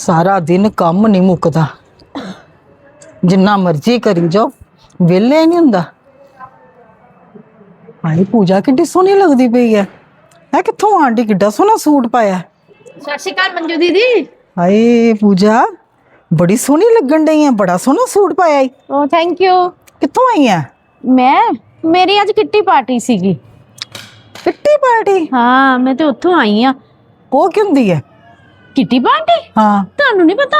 ਸਾਰਾ ਦਿਨ ਕੰਮ ਨਹੀਂ ਮੁੱਕਦਾ। ਜਿੰਨਾ ਮਰਜ਼ੀ ਕਰੀ ਜਾਓ ਵਿਹਲੇ ਨਹੀਂ ਹੁੰਦਾ। ਹਾਏ ਪੂਜਾ ਕਿੱਡੀ ਸੋਹਣੀ ਲੱਗਦੀ ਪਈ ਹੈ ਹੈ ਕਿੱਥੋਂ ਆਂਟੀ ਕਿੱਡਾ ਸੋਹਣਾ ਸੂਟ ਪਾਇਆ। ਸਤਿ ਸ਼੍ਰੀ ਅਕਾਲ ਮੰਜੂ ਦੀਦੀ। ਹਾਏ ਪੂਜਾ ਬੜੀ ਸੋਹਣੀ ਲੱਗਣ ਡਈ ਹੈ ਬੜਾ ਸੋਹਣਾ ਸੂਟ ਪਾਇਆ ਈ। ਓ ਥੈਂਕ ਯੂ ਕਿੱਥੋਂ ਆਈ ਹੈ ਮੈਂ ਮੇਰੀ ਅੱਜ ਕਿੱਟੀ ਪਾਰਟੀ ਸੀਗੀ। Kitty party? ਹਾਂ ਮੈਂ ਤੇ ਉੱਥੋਂ ਆਈ ਆ। ਉਹ ਕੀ ਹੁੰਦੀ ਹੈ ਕਿੱਟੀ ਪਾਰਟੀ ਹਾਂ। ਤੁਹਾਨੂੰ ਨਹੀਂ ਪਤਾ?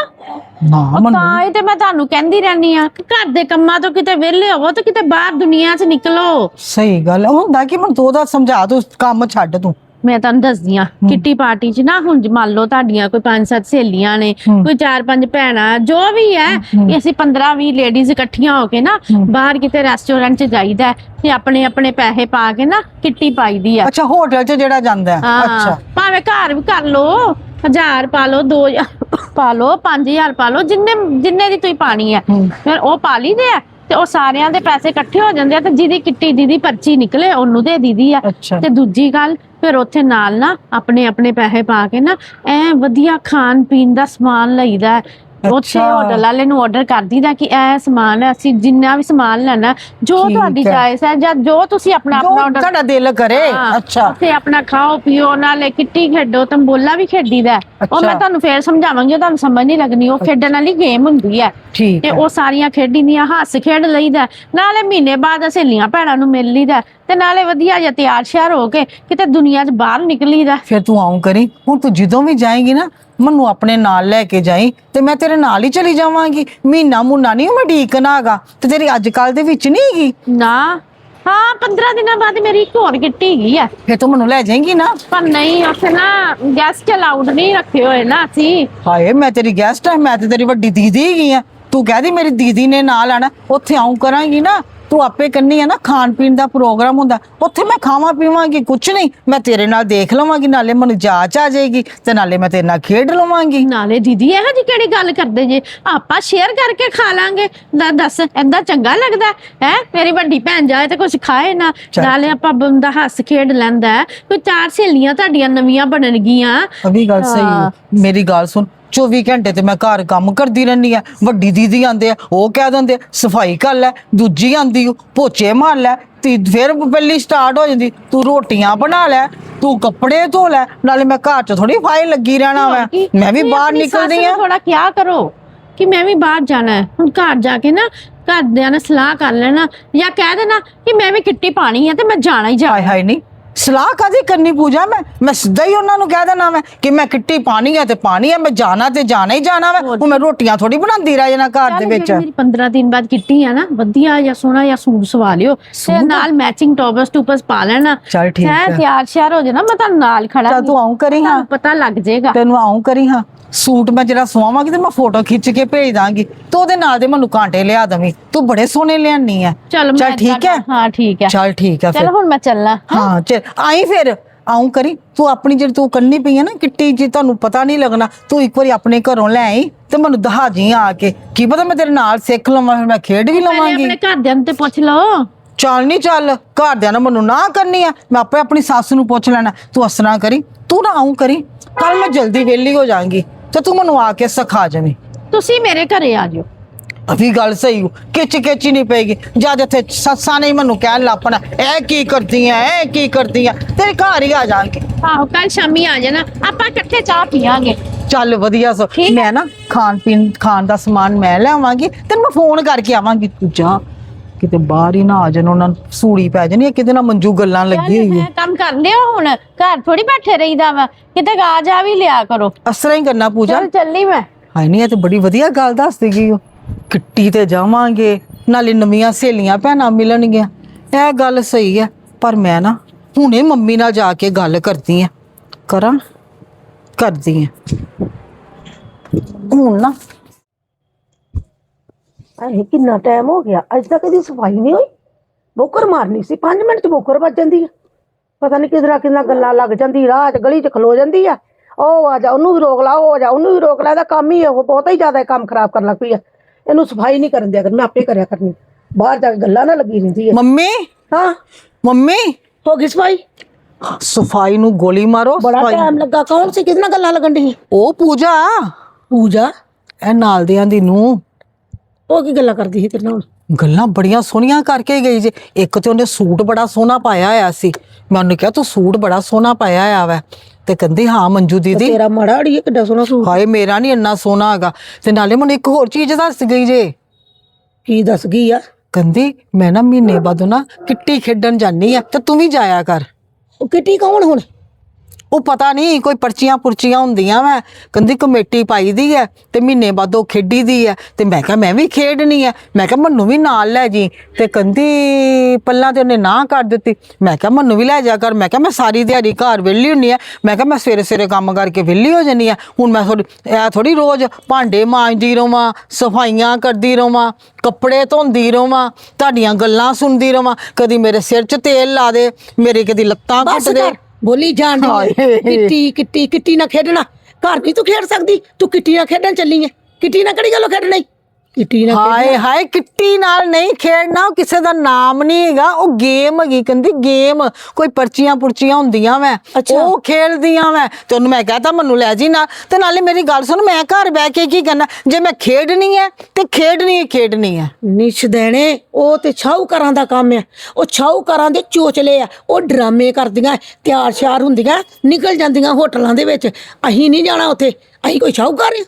ਨਾ ਉਹ ਮਨ ਤਾਂ ਹੀ ਤੇ ਮੈਂ ਤੁਹਾਨੂੰ ਕਹਿੰਦੀ ਰਹਿੰਦੀ ਆ ਕਿ ਘਰ ਦੇ ਕੰਮਾਂ ਤੋਂ ਕਿਤੇ ਵਿਹਲੇ ਹੋਵੋ ਤੇ ਕਿਤੇ ਬਾਹਰ ਦੁਨੀਆ 'ਚ ਨਿਕਲੋ। ਸਹੀ ਗੱਲ ਹੈ। ਹੁੰਦਾ ਕਿ ਮਨ ਤੋ ਦਾ ਸਮਝਾ ਤੂੰ ਕੰਮ ਛੱਡ ਤੂੰ। ਮੈਂ ਤੁਹਾਨੂੰ ਦੱਸਦੀ ਆ ਕਿੱਟੀ ਪਾਰਟੀ 'ਚ ਨਾ ਹੁਣ ਜੇ ਮੰਨ ਲਓ ਤੁਹਾਡੀਆਂ ਕੋਈ ਪੰਜ ਸੱਤ ਸਹੇਲੀਆਂ ਨੇ। ਕੋਈ ਚਾਰ ਪੰਜ ਭੈਣਾਂ ਜੋ ਵੀ ਹੈ ਕਿ ਅਸੀਂ 15 20 ਲੇਡੀਜ਼ ਇਕੱਠੀਆਂ ਹੋ ਕੇ ਨਾ ਬਾਹਰ ਕਿਤੇ ਰੈਸਟੋਰੈਂਟ 'ਚ ਜਾਈਦਾ ਹੈ ਤੇ ਆਪਣੇ ਆਪਣੇ ਪੈਸੇ ਪਾ ਕੇ ਨਾ ਕਿੱਟੀ ਪਾਈਦੀ ਆ ਅੱਛਾ ਹੋਟਲ 'ਚ ਜਿਹੜਾ ਜਾਂਦਾ ਹੈ। ਹਾਂ ਅੱਛਾ। ਭਾਵੇਂ ਘਰ ਵੀ ਕਰ ਲੋ 1000 ਪਾ ਲੋ 2000 ਪਾ ਲੋ 5000 ਪਾ ਲੋ ਜਿੰਨੇ ਜਿੰਨੇ ਦੀ ਤੁਸੀਂ ਪਾਣੀ ਹੈ। ਫਿਰ ਉਹ ਪਾ ਲਈਦੇ ਆ ਤੇ ਉਹ ਸਾਰਿਆਂ ਦੇ ਪੈਸੇ ਇਕੱਠੇ ਹੋ ਜਾਂਦੇ ਆ ਤੇ ਜਿਹਦੀ ਕਿੱਟੀ ਦੀਦੀ ਪਰਚੀ ਨਿਕਲੇ ਉਹਨੂੰ ਦੇ ਦੀਦੀ ਆ ਤੇ ਦੂਜੀ ਗੱਲ ਫਿਰ ਉੱਥੇ ਨਾਲ ਨਾ ਆਪਣੇ ਆਪਣੇ ਪੈਸੇ ਪਾ ਕੇ ਨਾ ਐ ਵਧੀਆ ਖਾਣ ਪੀਣ ਦਾ ਸਮਾਨ ਲਈਦਾ। ਉੱਥੇ। ਹੋਟਲ ਵਾਲੇ ਨੂੰ ਆਰਡਰ ਕਰ ਦੀਦਾ ਕਿ ਇਹ ਸਮਾਨ ਹੈ, ਅਸੀਂ ਜਿੰਨਾ ਵੀ ਸਮਾਨ ਲੈਣਾ ਜੋ ਠੀਕ ਤੁਹਾਡੀ ਹੈ। ਚਾਇਸ ਹੈ ਜਾਂ ਜੋ ਤੁਸੀਂ ਆਪਣਾ ਜੋ ਆਪਣਾ ਆਰਡਰ ਤੁਹਾਡਾ ਦਿਲ ਕਰੇ। ਹਾਂ, ਅੱਛਾ। ਉੱਥੇ ਆਪਣਾ ਖਾਓ ਪੀਓ ਨਾਲੇ ਕਿੱਟੀ ਖੇਡੋ ਤੰਬੋਲਾ ਵੀ ਖੇਡੀਦਾ ਹੈ। ਉਹ ਅੱਛਾ। ਮੈਂ ਤੁਹਾਨੂੰ ਫੇਰ ਸਮਝਾਵਾਂਗੀ ਉਹ ਤੁਹਾਨੂੰ ਸਮਝ ਨਹੀਂ ਲੱਗਣੀ। ਉਹ ਖੇਡਣ ਵਾਲੀ ਗੇਮ ਹੁੰਦੀ ਹੈ। ਠੀਕ ਤੇ ਹੈ। ਉਹ ਸਾਰੀਆਂ ਖੇਡੀਆਂ ਹੱਸ ਖੇਡ ਲਈਦਾ ਨਾਲੇ ਮਹੀਨੇ ਬਾਅਦ ਸਹੇਲੀਆਂ ਭੈਣਾਂ ਨੂੰ ਮਿਲ ਲਈਦਾ ਤੇ ਨਾਲੇ ਵਧੀਆ ਜਿਹਾ ਤਿਆਰ ਸ਼ਿਆਰ ਹੋ ਕੇ ਕਿਤੇ ਦੁਨੀਆ 'ਚ ਬਾਹਰ ਨਿਕਲੀਦਾ ਫਿਰ ਤੂੰ ਆਉਂ ਕਰੀ। ਹੁਣ ਤੂੰ ਜਦੋਂ ਵੀ ਜਾਏਂਗੀ ਨਾ ਮੈਨੂੰ ਆਪਣੇ ਨਾਲ ਲੈ ਕੇ ਜਾਈ ਤੇ ਮੈਂ ਤੇਰੇ ਨਾਲ ਹੀ ਚਲੀ ਜਾਵਾਂਗੀ। ਮਹੀਨਾ ਮੁੰਨਾ ਨਹੀਂ ਮੈਂ ਢੀਕਣਾ ਹੈਗਾ ਤੇ ਤੇਰੀ ਅੱਜ ਕੱਲ ਦੇ ਵਿੱਚ ਨਹੀਂ ਹੈਗੀ। ਨਾ। ਹਾਂ 15 ਦਿਨਾਂ ਬਾਅਦ ਮੇਰੀ ਇੱਕ ਹੋਰ ਕਿੱਟੀ ਹੈਗੀ ਆ। ਫਿਰ ਤੂੰ ਮੈਨੂੰ ਲੈ ਜਾਏਂਗੀ ਨਾ? ਪਰ ਨਹੀਂ ਉੱਥੇ ਨਾ ਗੈਸਟ ਅਲਾਉਡ ਨਹੀਂ ਰੱਖੇ ਹੋਏ ਨਾ ਅਸੀਂ। ਹਾਏ ਮੈਂ ਤੇਰੀ ਗੈਸਟ ਆ ਮੈਂ ਤੇ ਤੇਰੀ ਵੱਡੀ ਦੀਦੀ ਹੈਗੀ ਆ। ਤੂੰ ਕਹਦੀ ਮੇਰੀ ਦੀਦੀ ਨੇ ਨਾਲ ਆਣਾ ਉੱਥੇ ਆਉਂ ਕਰਾਂਗੀ ਨਾ। ਤੂੰ ਆਪੇ ਕੰਨੀ ਆ ਨਾ ਖਾਣ ਪੀਣ ਦਾ ਪ੍ਰੋਗਰਾਮ ਹੁੰਦਾ। ਉੱਥੇ ਮੈਂ ਖਾਵਾਂ ਪੀਵਾਂਗੀ ਕੁਛ ਨਹੀਂ। ਮੈਂ ਤੇਰੇ ਨਾਲ ਦੇਖ ਲਵਾਂਗੀ ਨਾਲੇ ਮੈਨੂੰ ਜਾਚ ਆ ਜਾਏਗੀ ਤੇ ਨਾਲੇ ਮੈਂ ਤੇਰੇ ਨਾਲ ਖੇਡ ਲਵਾਂਗੀ। ਨਾਲੇ ਦੀਦੀ ਇਹੋ ਜੀ ਕਿਹੜੀ ਗੱਲ ਕਰਦੇ ਜੇ? ਆਪਾਂ ਸ਼ੇਅਰ ਕਰਕੇ ਖਾ ਲਾਂਗੇ। ਲੈ ਦੱਸ ਏਦਾਂ ਚੰਗਾ ਲੱਗਦਾ ਹੈ? ਮੇਰੀ ਵੱਡੀ ਭੈਣ ਜਾਏ ਤੇ ਕੁਝ ਖਾਏ ਨਾ। ਚੱਲ। ਨਾਲੇ ਆਪਾਂ ਬੰਦਾ ਹੱਸ ਖੇਡ ਲੈਂਦਾ ਹੈ। ਕੋਈ ਚਾਰ ਸਹੇਲੀਆਂ ਤੁਹਾਡੀਆਂ ਨਵੀਆਂ ਬਣਨਗੀਆਂ। ਅਭੀ ਗੱਲ ਸਹੀ ਹਾਂ। ਮੇਰੀ ਗੱਲ ਸੁਣ 24 ਘੰਟੇ ਤੇ ਮੈਂ ਘਰ ਕੰਮ ਕਰਦੀ ਰਹਿੰਦੀ ਆ ਵੱਡੀ ਦੀਦੀ ਆਂਦੇ ਆ ਉਹ ਕਹਿ ਦਿੰਦੇ ਆ, ਸਫ਼ਾਈ ਕਰ ਲੈ ਦੂਜੀ ਆਂਦੀ ਓ, ਪੋਚੇ ਮਾਰ ਲੈ ਤੇ ਫਿਰ ਪਹਿਲੀ ਸਟਾਰਟ ਹੋ ਜਾਂਦੀ ਤੂੰ ਰੋਟੀਆਂ ਬਣਾ ਲੈ ਤੂੰ ਕੱਪੜੇ ਧੋ ਲੈ ਨਾਲੇ ਮੈਂ ਘਰ 'ਚ ਥੋੜੀ ਫਾਈ ਲੱਗੀ ਰਹਿਣਾ ਮੈਂ ਮੈਂ ਵੀ ਬਾਹਰ ਨਿਕਲਦੀ ਆ ਥੋੜਾ ਕਿਆ ਕਰੋ ਕਿ ਮੈਂ ਵੀ ਬਾਹਰ ਜਾਣਾ ਹੈ। ਹੁਣ ਘਰ ਜਾ ਕੇ ਨਾ ਘਰਦਿਆਂ ਨਾਲ ਸਲਾਹ ਕਰ ਲੈਣਾ ਜਾਂ ਕਹਿ ਦੇਣਾ ਕਿ ਮੈਂ ਵੀ ਕਿੱਟੀ ਪਾਣੀ ਹੈ ਤੇ ਮੈਂ ਜਾਣਾ ਹੀ ਜਾ ਹਾਏ ਹਾਏ ਨਹੀਂ ਸਲਾਹ ਕਾਦੀ ਕਰਨੀ ਪੂਜਾ ਮੈਂ? ਮੈਂ ਸਿੱਧਾ ਹੀ ਉਹਨਾਂ ਨੂੰ ਕਹਿ ਦੇਣਾ ਮੈਂ ਕਿ ਮੈਂ ਕਿੱਟੀ ਪਾਣੀ ਹੈ ਤੇ ਪਾਣੀ ਹੈ ਮੈਂ ਜਾਣਾ ਤੇ ਜਾਣਾ ਹੀ ਜਾਣਾ ਵਾ। ਉਹ ਮੈਂ ਰੋਟੀਆਂ ਥੋੜੀ ਬਣਾਉਂਦੀ ਰਹਿ ਜਾਣਾ ਘਰ ਦੇ ਚੱਲ ਵਿੱਚ। ਮੇਰੀ 15 ਦਿਨ ਬਾਅਦ ਕਿੱਟੀ ਆ ਨਾ ਵਧੀਆ ਜਾਂ ਸੋਹਣਾ ਜਾਂ ਸੂਟ ਸਵਾ ਲਿਓ ਤੇ ਨਾਲ ਮੈਚਿੰਗ ਟੋਪਸ ਟੂਪਸ ਪਾ ਲੈਣਾ। ਚੱਲ ਠੀਕ ਹੈਂ, ਤਿਆਰ ਸ਼ਿਆਰ ਹੋ ਜਾਣਾ ਮੈਂ ਤੁਹਾਨੂੰ ਨਾਲ ਖੜਾ ਚੱਲ ਤੂੰ ਆਉਂ ਕਰੀ ਹਾਂ। ਪਤਾ ਲੱਗ ਜਾਏਗਾ ਤੈਨੂੰ ਆਉਂ ਕਰੀ ਹਾਂ। ਸੂਟ ਮੈਂ ਜਿਹੜਾ ਸਵਾਵਾਂਗੀ ਤੇ ਮੈਂ ਫੋਟੋ ਖਿੱਚ ਕੇ ਭੇਜ ਦਾਂਗੀ। ਤੂੰ ਉਹਦੇ ਨਾਲ ਦੇ ਮੈਨੂੰ ਕਾਂਟੇ ਲਿਆ ਦਵੀਂ। ਤੂੰ ਬੜੇ ਸੋਹਣੇ ਲਿਆਨੀ ਆ ਚਲ ਚੱਲ ਠੀਕ ਹੈ ਹਾਂ ਠੀਕ ਹੈ ਚੱਲ ਠੀਕ ਹੈ ਚਲ ਫਿਰ। ਹੁਣ ਮੈਂ ਚੱਲਾਂ ਹਾਂ ਚੱਲ। ਆਈ ਫਿਰ ਆਉਂ ਕਰੀ ਤੂੰ ਆਪਣੀ ਜਿਹੜੀ ਤੂੰ ਕੰਨੀ ਪਈ ਹੈ ਨਾ ਕਿੱਟੀ ਜੀ ਤੁਹਾਨੂੰ ਪਤਾ ਨਹੀਂ ਲੱਗਣਾ ਤੂੰ ਇੱਕ ਵਾਰੀ ਆਪਣੇ ਘਰੋਂ ਲੈ ਆਈ ਤੇ ਮੈਨੂੰ ਦਹਾ ਜੀ ਆ ਕੇ। ਕੀ ਪਤਾ ਮੈਂ ਤੇਰੇ ਨਾਲ ਸਿੱਖ ਲਵਾਂ ਫਿਰ ਮੈਂ ਖੇਡ ਵੀ ਲਵਾਂਗੀ। ਆਪਣੇ ਘਰਦਿਆਂ ਨੂੰ ਤੇ ਪੁੱਛ ਲਓ। ਚੱਲ ਨਹੀਂ ਚੱਲ ਘਰਦਿਆਂ ਨੇ ਮੈਨੂੰ ਨਾ ਕਰਨੀ ਆ ਮੈਂ ਆਪੇ ਆਪਣੀ ਸੱਸ ਨੂੰ ਪੁੱਛ ਲੈਣਾ ਤੂੰ ਅਸਨਾ ਕਰੀ ਤੂੰ ਨਾ ਆਉਂ ਕਰੀ ਕੱਲ ਮੈਂ ਜਲਦੀ ਵਿਹਲੀ ਹੋ ਜਾਾਂਗੀ ਤੇ ਤੂੰ ਮੈਨੂੰ ਆ ਕੇ ਸਿਖਾ ਜਾਵੀਂ। ਤੁਸੀਂ ਮੇਰੇ ਘਰੇ ਆ ਜਾਓ ਅਭੀ ਗੱਲ ਸਹੀ ਹੋ ਕਿਚ ਕਿਚ ਨਹੀਂ ਪਏਗੀ। ਜਦ ਇੱਥੇ ਸੱਸਾਂ ਨੇ ਮੈਨੂੰ ਕਹਿਣ ਲੱਪਣਾ ਇਹ ਕੀ ਕਰਦੀਆਂ ਇਹ ਕੀ ਕਰਦੀਆਂ ਤੇਰੇ ਘਰ ਹੀ ਆ ਜਾਾਂਗੇ ਆਹੋ ਕੱਲ ਸ਼ਾਮੀ ਆ ਜਾਣਾ ਆਪਾਂ ਇਕੱਠੇ ਚਾਹ ਪੀਵਾਂਗੇ ਚੱਲ ਵਧੀਆ ਸੋ ਠੀਕ ਹੈ। ਮੈਂ ਨਾ ਖਾਣ ਪੀਣ ਖਾਣ ਦਾ ਸਮਾਨ ਮੈਂ ਲਿਆਵਾਂਗੀ ਤੈਨੂੰ ਮੈਂ ਫੋਨ ਕਰਕੇ ਆਵਾਂਗੀ ਤੂੰ ਜਾ। ਕਿਤੇ ਬਾਹਰ ਹੀ ਨਾ ਆ ਜਾਣ ਉਹਨਾਂ ਨੂੰ ਸੂੜੀ ਪੈ ਜਾਣੀ ਕਿਤੇ ਨਾ ਮੰਜੂ ਗੱਲਾਂ ਲੱਗੀ ਚੱਲ ਹੋਈ ਹੈ ਮੈਂ ਕੰਮ ਕਰ ਲਿਓ ਹੁਣ ਘਰ ਥੋੜੀ ਬੈਠੇ ਰਹੀਦਾ ਵਾ ਕਿਤੇ ਆ ਜਾ ਵੀ ਲਿਆ ਕਰੋ। ਅਸਰਾ ਹੀ ਕਰਨਾ ਪੂਜਾ। ਚੱਲ ਚੱਲੀ ਮੈਂ। ਹਾਏ ਨਹੀਂ ਇਹ ਤੇ ਬੜੀ ਵਧੀਆ ਗੱਲ ਦੱਸਦੀ ਗਈ ਉਹ ਕਿੱਟੀ ਤੇ ਜਾਵਾਂਗੇ, ਨਾਲੇ ਨਵੀਆਂ ਸਹੇਲੀਆਂ ਭੈਣਾਂ ਮਿਲਣਗੀਆਂ। ਇਹ ਗੱਲ ਸਹੀ ਹੈ, ਪਰ ਮੈਂ ਨਾ ਹੁਣੇ ਮੰਮੀ ਨਾਲ ਜਾ ਕੇ ਗੱਲ ਕਰਦੀ ਆ ਕਰਾਂ? ਕਰਦੀ ਆ ਹੁਣ ਨਾ ਅਰੇ ਕਿੰਨਾ ਟਾਈਮ ਹੋ ਗਿਆ, ਅੱਜ ਤੱਕ ਇਹਦੀ ਸਫ਼ਾਈ ਨਹੀਂ ਹੋਈ। ਬੋਕਰ ਮਾਰਨੀ ਸੀ 5 ਮਿੰਟ ਚ ਬੋਕਰ ਵੱਜ ਜਾਂਦੀ ਆ। ਪਤਾ ਨਹੀਂ ਕਿਦਰਾ ਕਿੰਨਾ ਗੱਲਾਂ ਲੱਗ ਜਾਂਦੀ ਰਾਹ ਚ ਗਲੀ ਚ ਖਲੋ ਜਾਂਦੀ ਆ। ਉਹ ਆ ਜਾ, ਉਹਨੂੰ ਵੀ ਰੋਕ ਲਾ, ਉਹ ਆ ਜਾ, ਉਹਨੂੰ ਵੀ ਰੋਕ ਲਾ, ਇਹਦਾ ਕੰਮ ਹੀ ਉਹ ਬਹੁਤਾ ਹੀ ਜ਼ਿਆਦਾ ਕੰਮ ਖਰਾਬ ਕਰਨ ਲੱਗ ਪਈ ਆ। ਇਹਨੂੰ ਸਫ਼ਾਈ ਨਹੀਂ ਕਰਨ ਦਿਆ ਕਰ ਮੈਂ ਆਪੇ ਕਰਿਆ ਕਰਨੀ। ਬਾਹਰ ਜਾ ਕੇ ਗੱਲਾਂ ਨਾ ਲੱਗੀ ਰਹਿੰਦੀ ਆ। ਮੰਮੀ? ਹਾਂ। ਮੰਮੀ? ਹੋ ਗਈ ਸਫ਼ਾਈ? ਸਫ਼ਾਈ ਨੂੰ ਗੋਲੀ ਮਾਰੋ ਬੜਾ ਸਫਾਈ- ਟਾਈਮ ਲੱਗਾ। ਕੌਣ ਸੀ? ਕਿਹਦੇ ਨਾਲ ਗੱਲਾਂ ਲੱਗਣ ਦੀ ਉਹ ਪੂਜਾ। ਪੂਜਾ? ਇਹ ਨਾਲ ਦਿਆਂ ਦੀ ਨੂੰ। ਉਹ ਕੀ ਗੱਲਾਂ ਕਰਦੀ ਸੀ ਤੇਰੇ ਨਾਲ? ਗੱਲਾਂ ਬੜੀਆਂ ਸੋਹਣੀਆਂ ਕਰਕੇ ਗਈ ਜੇ। ਇੱਕ ਤੇ ਉਹਨੇ ਸੂਟ ਬੜਾ ਸੋਹਣਾ ਪਾਇਆ ਹੋਇਆ ਸੀ। ਮੈਂ ਉਹਨੂੰ ਕਿਹਾ ਤੂੰ ਸੂਟ ਬੜਾ ਸੋਹਣਾ ਪਾਇਆ ਹੋਇਆ ਵਾ। ਤੇ ਕਹਿੰਦੀ ਹਾਂ ਮੰਜੂ ਦੀਦੀ। ਤੇਰਾ ਮਾੜਾ ਅੜੀਏ ਕਿੱਡਾ ਸੋਹਣਾ ਸੂਟ। ਹਾਏ ਮੇਰਾ ਨਹੀਂ ਇੰਨਾ ਸੋਹਣਾ ਹੈਗਾ। ਤੇ ਨਾਲੇ ਮੈਨੂੰ ਇੱਕ ਹੋਰ ਚੀਜ਼ ਦੱਸ ਗਈ ਜੇ। ਕੀ ਦੱਸ ਗਈ ਆ? ਕਹਿੰਦੀ ਮੈਂ ਨਾ ਮਹੀਨੇ ਬਾਅਦ ਨਾ ਕਿੱਟੀ ਖੇਡਣ ਜਾਨੀ ਆ ਤੇ ਤੂੰ ਵੀ ਜਾਇਆ ਕਰ। ਉਹ ਕਿੱਟੀ ਕੌਣ ਹੁਣ? ਉਹ ਪਤਾ ਨਹੀਂ ਕੋਈ ਪਰਚੀਆਂ ਪੁਰਚੀਆਂ ਹੁੰਦੀਆਂ ਮੈਂ ਕਹਿੰਦੀ ਕਮੇਟੀ ਪਾਈ ਦੀ ਹੈ ਤੇ ਮਹੀਨੇ ਬਾਅਦ ਉਹ ਖੇਡੀ ਦੀ ਹੈ ਤੇ ਮੈਂ ਕਿਹਾ ਮੈਂ ਵੀ ਖੇਡਣੀ ਹੈ ਮੈਂ ਕਿਹਾ ਮੈਨੂੰ ਵੀ ਨਾਲ ਲੈ ਜੀ। ਤੇ ਕਹਿੰਦੀ ਪੱਲਾਂ ਤੇ ਉਹਨੇ ਨਾ ਕਰ ਦਿੱਤੀ। ਮੈਂ ਕਿਹਾ ਮੈਨੂੰ ਵੀ ਲੈ ਜਾ ਕਰ। ਮੈਂ ਕਿਹਾ ਮੈਂ ਸਾਰੀ ਦਿਹਾੜੀ ਘਰ ਵਿਹਲੀ ਹੁੰਨੀ ਆ। ਮੈਂ ਕਿਹਾ ਮੈਂ ਸਵੇਰੇ ਸਵੇਰੇ ਕੰਮ ਕਰਕੇ ਵਿਹਲੀ ਹੋ ਜੰਨੀ ਆ। ਹੁਣ ਮੈਂ ਥੋੜੀ ਇਹ ਥੋੜੀ ਰੋਜ਼ ਭਾਂਡੇ ਮਾਂਜਦੀ ਰਵਾਂ ਸਫਾਈਆਂ ਕਰਦੀ ਰਵਾਂ ਕੱਪੜੇ ਧੋਂਦੀ ਰਵਾਂ ਤੁਹਾਡੀਆਂ ਗੱਲਾਂ ਸੁਣਦੀ ਰਵਾਂ। ਕਦੀ ਮੇਰੇ ਸਿਰ 'ਚ ਤੇਲ ਲਾ ਦੇ ਮੇਰੇ ਕਦੀ ਲੱਤਾਂ ਘੁੱਟ ਦੇ। ਬੋਲੀ ਜਾਣ ਹਾਏ। ਦੀ ਕਿੱਟੀ ਕਿੱਟੀ ਕਿੱਟੀ ਨਾ ਖੇਡਣਾ ਘਰ ਨਹੀਂ ਤੂੰ ਖੇਡ ਸਕਦੀ ਤੂੰ ਕਿੱਟੀ ਨਾਲ ਖੇਡਣ ਚੱਲੀ ਐ ਕਿੱਟੀ ਨਾਲ ਕਿਹੜੀ ਗੱਲੋਂ ਖੇਡਣਾ ਈ? ਕਿੱਟੀ ਨਾਲ ਹਾਏ ਹਾਏ ਕਿੱਟੀ ਨਾਲ ਨਹੀਂ ਖੇਡਣਾ ਉਹ ਕਿਸੇ ਦਾ ਨਾਮ ਨਹੀਂ ਹੈਗਾ। ਉਹ ਗੇਮ ਹੈਗੀ ਕਹਿੰਦੀ ਗੇਮ। ਕੋਈ ਪਰਚੀਆਂ ਪੁਰਚੀਆਂ ਹੁੰਦੀਆਂ ਵੈ। ਉਹ ਖੇਡਦੀਆਂ ਵੈ। ਤੇ ਉਹਨੂੰ ਮੈਂ ਕਹਤਾ ਮੈਨੂੰ ਲੈ ਜੀ ਨਾ। ਤੇ ਨਾਲੇ ਮੇਰੀ ਗੱਲ ਸੁਣ ਮੈਂ ਘਰ ਬਹਿ ਕੇ ਕੀ ਕਰਨਾ? ਜੇ ਮੈਂ ਖੇਡਣੀ ਹੈ ਤੇ ਖੇਡਣੀ ਹੀ ਖੇਡਣੀ ਹੈ ਨਿਸ਼ ਦੇਣੇ ਉਹ ਤੇ ਛਾਊਕਾਰਾਂ ਦਾ ਕੰਮ ਆ ਉਹ ਛਾਊਕਾਰਾਂ ਦੇ ਚੋਚਲੇ ਆ ਉਹ ਡਰਾਮੇ ਕਰਦੀਆਂ ਤਿਆਰ ਸ਼ਿਆਰ ਹੁੰਦੀਆਂ ਨਿਕਲ ਜਾਂਦੀਆਂ ਹੋਟਲਾਂ ਦੇ ਵਿੱਚ। ਅਸੀਂ ਨਹੀਂ ਜਾਣਾ ਉੱਥੇ। ਅਸੀਂ ਕੋਈ ਛਾਊਕਾਰ ਆ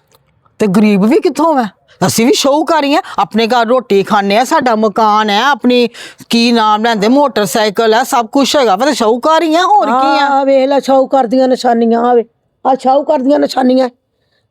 ਤੇ ਗਰੀਬ ਵੀ ਕਿੱਥੋਂ ਵੈ? ਅਸੀਂ ਵੀ ਸ਼ੌਹਕਾਰੀ ਆ ਆਪਣੇ ਘਰ ਰੋਟੀ ਖਾਣੇ ਆ ਸਾਡਾ ਮਕਾਨ ਹੈ ਆਪਣੀ ਕੀ ਨਾਮ ਲੈਂਦੇ ਮੋਟਰਸਾਈਕਲ ਹੈ ਸਭ ਕੁਝ ਹੈਗਾ। ਵਾ ਤੇ ਸ਼ੌਹਕਾਰੀ ਆ ਹੋਰ ਕੀ ਆ? ਆ ਵੇਖ ਲੈ ਛਾਊਕਾਰ ਦੀਆਂ ਨਿਸ਼ਾਨੀਆਂ ਆਵੇ ਆ ਛਾਊਕਾਰ ਦੀਆਂ ਨਿਸ਼ਾਨੀਆਂ।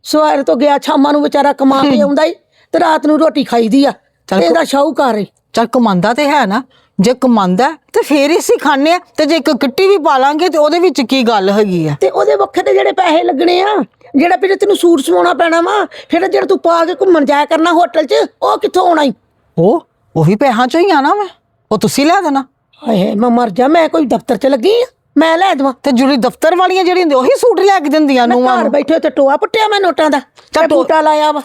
ਸਵੇਰ ਤੋਂ ਗਿਆ ਸ਼ਾਮਾਂ ਨੂੰ ਵਿਚਾਰਾ ਕਮਾ ਕੇ ਆਉਂਦਾ ਈ ਤੇ ਰਾਤ ਨੂੰ ਰੋਟੀ ਖਾਈਦੀ ਆ। ਇਹਦਾ ਸ਼ਾਹੂਕਾਰ ਏ ਚੱਲ ਕਮਾਉਂਦਾ ਤੇ ਹੈ ਨਾ। ਜੇ ਕਮਾਉਂਦਾ ਹੈ ਤੇ ਫੇਰ ਹੀ ਅਸੀਂ ਖਾਣੇ ਆ। ਤੇ ਜੇ ਇੱਕ ਕਿੱਟੀ ਵੀ ਪਾ ਲਾਂਗੇ ਤੇ ਉਹਦੇ ਵਿੱਚ ਕੀ ਗੱਲ ਹੈਗੀ ਆ? ਤੇ ਉਹਦੇ ਵੱਖਰੇ ਤੇ ਜਿਹੜੇ ਪੈਸੇ ਲੱਗਣੇ ਆ ਜਿਹੜਾ ਫਿਰ ਤੈਨੂੰ ਸੂਟ ਸਵਾਉਣਾ ਪੈਣਾ ਵਾ ਫਿਰ ਜਿਹੜਾ ਤੂੰ ਪਾ ਕੇ ਘੁੰਮਣ ਜਾਇਆ ਕਰਨਾ ਹੋਟਲ 'ਚ ਉਹ ਕਿੱਥੋਂ ਆਉਣਾ ਈ? ਉਹ ਉਹ ਵੀ ਪੈਸਿਆਂ ਚੋਂ ਹੀ ਆਣਾ ਮੈਂ। ਉਹ ਤੁਸੀਂ ਲੈ ਦੇਣਾ। ਹਾਏ ਮੈਂ ਮਰ ਜਾ ਮੈਂ ਕੋਈ ਦਫ਼ਤਰ 'ਚ ਲੱਗੀ ਆ ਮੈਂ ਲੈ ਦੇਵਾਂ। ਤੇ ਜਿਹੜੀ ਦਫ਼ਤਰ ਵਾਲੀਆਂ ਜਿਹੜੀਆਂ ਹੁੰਦੀਆਂ ਉਹੀ ਸੂਟ ਲੈ ਕੇ ਦਿੰਦੀਆਂ ਨੂੰ ਘਰ ਬੈਠੇ ਤੇ ਟੋਆ ਪੁੱਟਿਆ ਮੈਂ ਨੋਟਾਂ ਦਾ। ਚੱਲ ਤੇ ਟੋ- ਬੂਟਾ ਲਾਇਆ ਵਾ।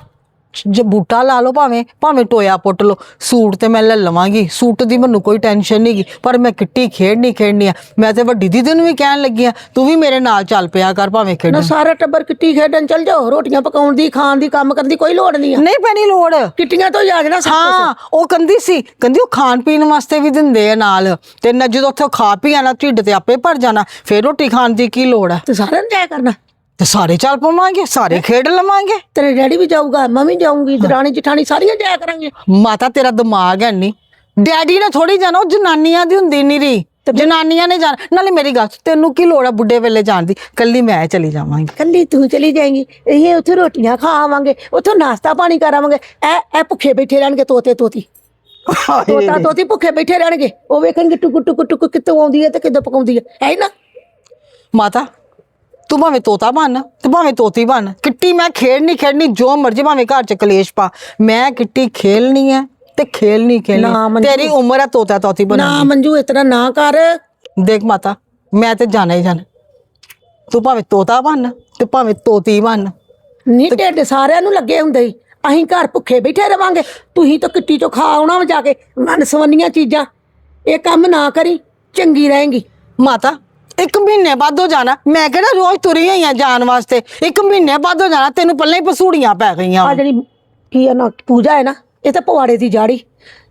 ਜੇ ਬੂਟਾ ਲਾ ਲਓ ਭਾਵੇਂ ਭਾਵੇਂ ਟੋਇਆ ਪੁੱਟ ਲਓ ਸੂਟ ਤੇ ਮੈਂ ਲੈ ਲਵਾਂਗੀ ਸੂਟ ਦੀ ਮੈਨੂੰ ਕੋਈ ਟੈਨਸ਼ਨ ਨਹੀਂਗੀ ਪਰ ਮੈਂ ਕਿੱਟੀ ਖੇਡਣੀ ਖੇਡਣੀ ਆ ਮੈਂ ਤੇ ਵੱਡੀ ਦੀਦੀ ਨੂੰ ਵੀ ਕਹਿਣ ਲੱਗੀ ਆ ਤੂੰ ਵੀ ਮੇਰੇ ਨਾਲ ਚੱਲ ਪਿਆ ਕਰ ਭਾਵੇਂ ਨਾ ਖੇਡਣ ਸਾਰਾ ਟੱਬਰ ਕਿੱਟੀ ਖੇਡਣ ਚੱਲ ਜਾਓ ਰੋਟੀਆਂ ਪਕਾਉਣ ਦੀ ਖਾਣ ਦੀ ਕੰਮ ਕਰਨ ਦੀ ਕੋਈ ਲੋੜ ਨਹੀਂ ਆ। ਨਹੀਂ ਪੈਣੀ ਲੋੜ। ਕਿੱਟੀਆਂ ਤੋਂ ਆ ਸਭ ਕੁਛ। ਹਾਂ ਉਹ ਕਹਿੰਦੀ ਸੀ ਕਹਿੰਦੀ ਉਹ ਖਾਣ ਪੀਣ ਵਾਸਤੇ ਵੀ ਦਿੰਦੇ ਆ ਨਾਲ ਤੇ ਨਾ ਜਦੋਂ ਉੱਥੇ ਖਾ ਪੀ ਆਣਾ ਢਿੱਡ ਤੇ ਆਪੇ ਭਰ ਜਾਣਾ ਫਿਰ ਰੋਟੀ ਖਾਣ ਦੀ ਕੀ ਲੋੜ ਹੈ ਤੇ ਸਾਰਿਆਂ ਨੂੰ ਜਾਇਆ ਕਰਨਾ। ਤੇ ਸਾਰੇ ਚੱਲ ਪਵਾਂਗੇ ਸਾਰੇ ਖੇਡ ਲਵਾਂਗੇ। ਤੇਰੇ ਡੈਡੀ ਵੀ ਜਾਊਗਾ ਮੈਂ ਵੀ ਜਾਊਂਗੀ ਦਰਾਣੀ ਜਠਾਣੀ ਸਾਰੀਆਂ ਜਾਇਆ ਕਰਾਂਗੇ ਮਾਤਾ ਤੇਰਾ ਦਿਮਾਗ ਹੈ ਨਹੀਂ ਡੈਡੀ ਨੇ ਥੋੜੀ ਜਾਣਾ ਉਹ ਜਨਾਨੀਆਂ ਦੀ ਹੁੰਦੀ ਨੀਰੀ ਜਨਾਨੀਆਂ ਨੇ ਜਾਣਾ। ਨਾਲੇ ਮੇਰੀ ਗੱਲ ਤੈਨੂੰ ਕੀ ਲੋੜ ਹੈ ਬੁੱਢੇ ਵੇਲੇ ਜਾਣ ਦੀ? ਕੱਲੀ ਮੈਂ ਚਲੀ ਜਾਵਾਂਗੀ। ਕੱਲੀ ਤੂੰ ਚਲੀ ਜਾਏਂਗੀ। ਇਹ ਉੱਥੇ ਰੋਟੀਆਂ ਖਾਵਾਂਗੇ ਉੱਥੋਂ ਨਾਸ਼ਤਾ ਪਾਣੀ ਕਰਾਵਾਂਗੇ ਐ ਐ ਭੁੱਖੇ ਬੈਠੇ ਰਹਿਣਗੇ ਤੋਤੇ ਤੋਤੀ। ਤੋਤਾ ਤੋਤੀ ਭੁੱਖੇ ਬੈਠੇ ਰਹਿਣਗੇ। ਉਹ ਵੇਖਣਗੇ ਟੁਕ ਟੁਕ ਟੁਕ ਕਿੱਥੋਂ ਆਉਂਦੀ ਹੈ ਤੇ ਕਿੱਦੋਂ ਪਕਾਉਂਦੀ ਹੈ ਹੀ ਨਾ? ਮਾਤਾ ਤੂੰ ਭਾਵੇਂ ਤੋਤਾ ਬਣ ਤੇ ਭਾਵੇਂ ਤੋਤੀ ਬਣ। ਕਿੱਟੀ ਮੈਂ ਖੇਡਣੀ ਖੇਡਣੀ ਜੋ ਮਰਜ਼ੀ ਭਾਵੇਂ ਘਰ ਚ ਕਲੇਸ਼ ਪਾ। ਮੈਂ ਕਿੱਟੀ ਖੇਲਣੀ ਹੈ ਤੇ ਖੇਲਣੀ ਖੇਲਣੀ। ਤੇਰੀ ਉਮਰ ਹੈ ਤੋਤਾ ਤੋਤੀ ਬਣ ਨਾ ਮੰਜੂ ਇਸ ਤਰ੍ਹਾਂ ਨਾ ਕਰ। ਦੇਖ ਮਾਤਾ ਮੈਂ ਤੇ ਜਾਣਾ ਹੀ ਜਾਣਾ। ਤੂੰ ਭਾਵੇਂ ਤੋਤਾ ਬਣ ਤੇ ਭਾਵੇਂ ਤੋਤੀ ਬਣ। ਨੀ ਢਿੱਡ ਸਾਰਿਆਂ ਨੂੰ ਲੱਗੇ ਹੁੰਦੇ ਈ ਅਸੀਂ ਘਰ ਭੁੱਖੇ ਬੈਠੇ ਰਵਾਂਗੇ। ਤੁਸੀਂ ਤਾਂ ਕਿੱਟੀ ਚੋਂ ਖਾ ਆਉਣਾ ਵਾ ਜਾ ਕੇ। ਮਨ ਸਵੰਨੀਆਂ ਚੀਜ਼ਾਂ। ਇਹ ਕੰਮ ਨਾ ਕਰੀ ਚੰਗੀ ਰਹੇਂਗੀ। ਮਾਤਾ ਇੱਕ ਮਹੀਨੇ ਬਾਅਦ ਹੋ ਜਾਣਾ। ਮੈਂ ਕਿਹੜਾ ਰੋਜ਼ ਤੁਰੀ ਹੋਈ ਆ ਜਾਣ ਵਾਸਤੇ। ਇੱਕ ਮਹੀਨੇ ਬਾਅਦ ਹੋ ਜਾਣਾ ਤੈਨੂੰ ਪਹਿਲਾਂ ਹੀ ਪਸੂੜੀਆਂ ਪੈ ਗਈਆਂ। ਆ ਜਿਹੜੀ ਕੀ ਹੈ ਨਾ ਪੂਜਾ ਹੈ ਨਾ ਇਹ ਤਾਂ ਪਵਾੜੇ ਦੀ ਜਾੜੀ।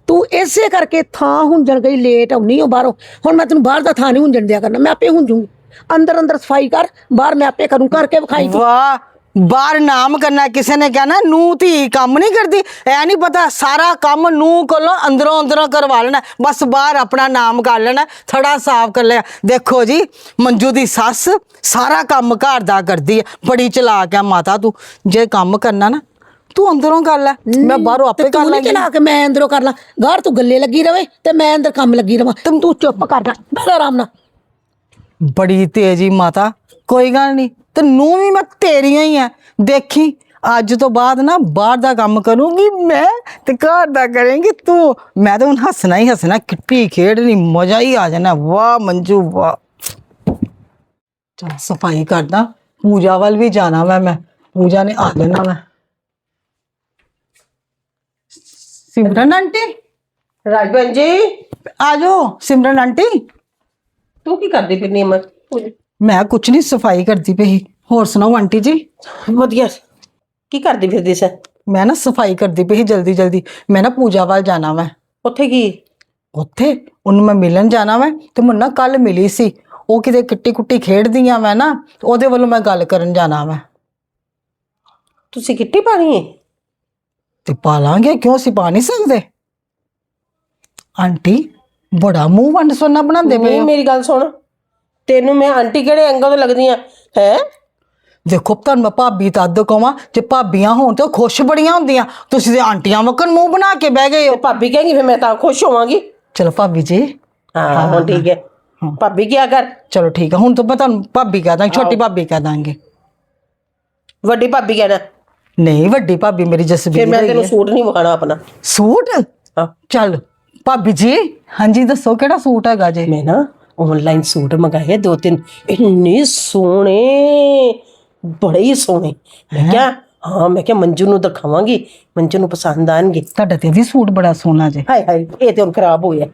ਤੂੰ ਇਸੇ ਕਰਕੇ ਥਾਂ ਹੁੰਜਣ ਗਈ ਲੇਟ ਆਉਣੀ ਹੋ ਬਾਹਰੋਂ। ਹੁਣ ਮੈਂ ਤੈਨੂੰ ਬਾਹਰ ਦਾ ਥਾਂ ਨਹੀਂ ਹੁੰਜਣ ਦਿਆ ਕਰਨਾ ਮੈਂ ਆਪੇ ਹੁੰਜੂਗੀ। ਅੰਦਰ ਅੰਦਰ ਸਫ਼ਾਈ ਕਰ ਬਾਹਰ ਮੈਂ ਆਪੇ ਕਰੂੰ ਕਰਕੇ ਵਿਖਾਈ ਤੂੰ। ਵਾਹ ਬਾਹਰ ਨਾਮ ਕਰਨਾ ਕਿਸੇ ਨੇ ਕਹਿਣਾ ਨੂੰ ਧੀ ਕੰਮ ਨਹੀਂ ਕਰਦੀ। ਐ ਨਹੀਂ ਪਤਾ ਸਾਰਾ ਕੰਮ ਨੂੰ ਕੋਲੋਂ ਅੰਦਰੋਂ ਅੰਦਰੋਂ ਕਰਵਾ ਲੈਣਾ। ਬਸ ਬਾਹਰ ਆਪਣਾ ਨਾਮ ਕਰ ਲੈਣਾ ਥੜਾ ਸਾਫ਼ ਕਰ ਲਿਆ। ਦੇਖੋ ਜੀ ਮੰਜੂ ਦੀ ਸੱਸ ਸਾਰਾ ਕੰਮ ਘਰ ਦਾ ਕਰਦੀ ਹੈ। ਬੜੀ ਚਲਾਕ ਹੈ ਮਾਤਾ ਤੂੰ। ਜੇ ਕੰਮ ਕਰਨਾ ਨਾ ਤੂੰ ਅੰਦਰੋਂ ਕਰ ਲੈ। ਮੈਂ ਬਾਹਰੋਂ ਆਪੇ ਕਰ ਲਾਂਗੀ। ਚਲਾ ਕੇ ਮੈਂ ਅੰਦਰੋਂ ਕਰ ਲਾਂ। ਗਾਰ ਤੂੰ ਗੱਲੇ ਲੱਗੀ ਰਵੇ ਤੇ ਮੈਂ ਅੰਦਰ ਕੰਮ ਲੱਗੀ ਰਵਾਂ। ਤੂੰ ਚੁੱਪ ਕਰ ਜਾ ਬਸ ਆਰਾਮ ਨਾਲ। ਬੜੀ ਤੇਜ਼ੀ ਮਾਤਾ। ਕੋਈ ਗੱਲ ਨਹੀਂ ਤੇ ਨੂੰ ਵੀ ਮੈਂ ਤੇਰੀਆਂ ਹੀ ਆ। ਦੇਖੀ ਅੱਜ ਤੋਂ ਬਾਅਦ ਨਾ ਬਾਹਰ ਦਾ ਕੰਮ ਕਰੂੰਗੀ ਮੈਂ ਤੇ ਘਰ ਦਾ ਕਰੇਂਗੀ ਤੂੰ। ਮੈਂ ਤਾਂ ਹੁਣ ਹੱਸਣਾ ਹੀ ਹੱਸਣਾ ਕਿੱਟੀ ਖੇਡਣੀ ਮਜ਼ਾ ਹੀ ਆ ਜਾਣਾ। ਵਾਹ ਮੰਜੂ ਵਾਹ। ਚਲ ਸਫ਼ਾਈ ਕਰਦਾ ਪੂਜਾ ਵੱਲ ਵੀ ਜਾਣਾ ਵਾ ਮੈਂ। ਪੂਜਾ ਨੇ ਆ ਜਾਣਾ ਵਾ। ਸਿਮਰਨ ਆਂਟੀ? ਰਾਜਵਨ ਜੀ? ਆ ਜਾਓ ਸਿਮਰਨ ਆਂਟੀ। ਤੂੰ ਕੀ ਕਰਦੀ ਫਿਰਨੀ ਅਮਰ ਮੈਂ ਕੁਛ ਨਹੀਂ ਸਫ਼ਾਈ ਕਰਦੀ ਪਈ ਹੋਰ ਸੁਣਾਓ ਆਂਟੀ ਜੀ? ਵਧੀਆ। ਕੀ ਕਰਦੀ ਫਿਰਦੀ ਸੈਂ? ਮੈਂ ਨਾ ਸਫ਼ਾਈ ਕਰਦੀ ਪਈ ਜਲਦੀ ਜਲਦੀ। ਮੈਂ ਨਾ ਪੂਜਾ ਵੱਲ ਜਾਣਾ ਮੈਂ ਉੱਥੇ ਕੀ? ਉੱਥੇ? ਉਹਨੂੰ ਮੈਂ ਮਿਲਣ ਜਾਣਾ ਮੈਂ ਤੇ ਮੈਨੂੰ ਨਾ ਕੱਲ ਮਿਲੀ ਸੀ। ਉਹ ਕਿਤੇ ਕਿੱਟੀ ਕੁੱਟੀ ਖੇਡਦੀਆਂ ਮੈਂ ਨਾ ਉਹਦੇ ਵੱਲੋਂ ਮੈਂ ਗੱਲ ਕਰਨ ਜਾਣਾ ਮੈਂ ਤੁਸੀਂ ਕਿੱਟੀ ਪਾਣੀ ਹੈ ਤੇ ਪਾ ਲਾਂਗੇ ਕਿਉਂ ਅਸੀਂ ਪਾ ਨਹੀਂ ਸਕਦੇ? ਆਂਟੀ ਬੜਾ ਮੂੰਹ ਵੰਡ ਸੋਨਾ ਬਣਾਉਂਦੇ ਪਏ ਨਹੀਂ ਹੋ। ਮੇਰੀ ਗੱਲ ਸੁਣ। ਤੈਨੂੰ ਮੈਂ ਆਂਟੀ ਕਿਹੜੇ ਐਂਗਲ ਤੋਂ ਲੱਗਦੀ ਆ? ਹੈ? ਦੇਖੋ ਤੁਹਾਨੂੰ ਮੈਂ ਭਾਬੀ ਤਾਂ ਅੱਧ ਕਵਾਂ ਜੇ ਭਾਬੀਆਂ ਹੋਣ ਤੇ ਉਹ ਖੁਸ਼ ਬੜੀਆਂ ਹੁੰਦੀਆਂ। ਤੁਸੀਂ ਤੇ ਆਂਟੀਆਂ ਵਕਨ ਮੂੰਹ ਬਣਾ ਕੇ ਬਹਿ ਗਏ ਹੋ। ਭਾਬੀ ਕਹੇਗੀ ਫਿਰ ਮੈਂ ਤਾਂ ਖੁਸ਼ ਹੋਵਾਂਗੀ। ਚਲੋ ਭਾਬੀ ਜੀ। ਹਾਂ ਹੁਣ ਠੀਕ ਹੈ। ਭਾਬੀ ਕੀ ਕਰ? ਚਲੋ ਠੀਕ ਹੈ ਹੁਣ ਤਾਂ ਮੈਂ ਤੁਹਾਨੂੰ ਭਾਬੀ ਕਹਿ ਦਾਂਗੀ ਛੋਟੀ ਭਾਬੀ ਕਹਿ ਦਾਂਗੇ। ਵੱਡੀ ਭਾਬੀ ਕਹਿਣਾ। ਨਹੀਂ ਵੱਡੀ ਭਾਬੀ ਮੇਰੀ ਫਿਰ ਜਸਬੀਰ ਮੈਂ ਹੈਗੀ ਤੈਨੂੰ। ਸੂਟ ਨਹੀਂ ਵਿਖਾਣਾ ਆਪਣਾ। ਸੂਟ? ਹਾਂ। ਚੱਲ ਭਾਬੀ ਜੀ ਹਾਂਜੀ ਦੱਸੋ ਕਿਹੜਾ ਸੂਟ ਹੈਗਾ ਜੇ? ਮੈਂ ਨਾ ਆਨਲਾਈਨ ਸੂਟ ਮੰਗਾਏ ਦੋ ਤਿੰਨ। ਇੰਨੇ ਸੋਹਣੇ ਬੜੇ ਹੀ ਸੋਹਣੇ। ਮੈਂ ਕਿਹਾ ਹਾਂ ਮੈਂ ਕਿਹਾ ਮੰਜੂ ਨੂੰ ਦਿਖਾਵਾਂਗੀ ਮੰਜੂ ਨੂੰ ਪਸੰਦ ਆਣਗੇ। ਤੁਹਾਡਾ ਤੇ ਵੀ ਸੂਟ ਬੜਾ ਸੋਹਣਾ ਜੇ। ਹਾਏ ਹਾਏ ਇਹ ਤੇ ਹੁਣ ਖਰਾਬ ਹੋ ਗਿਆ।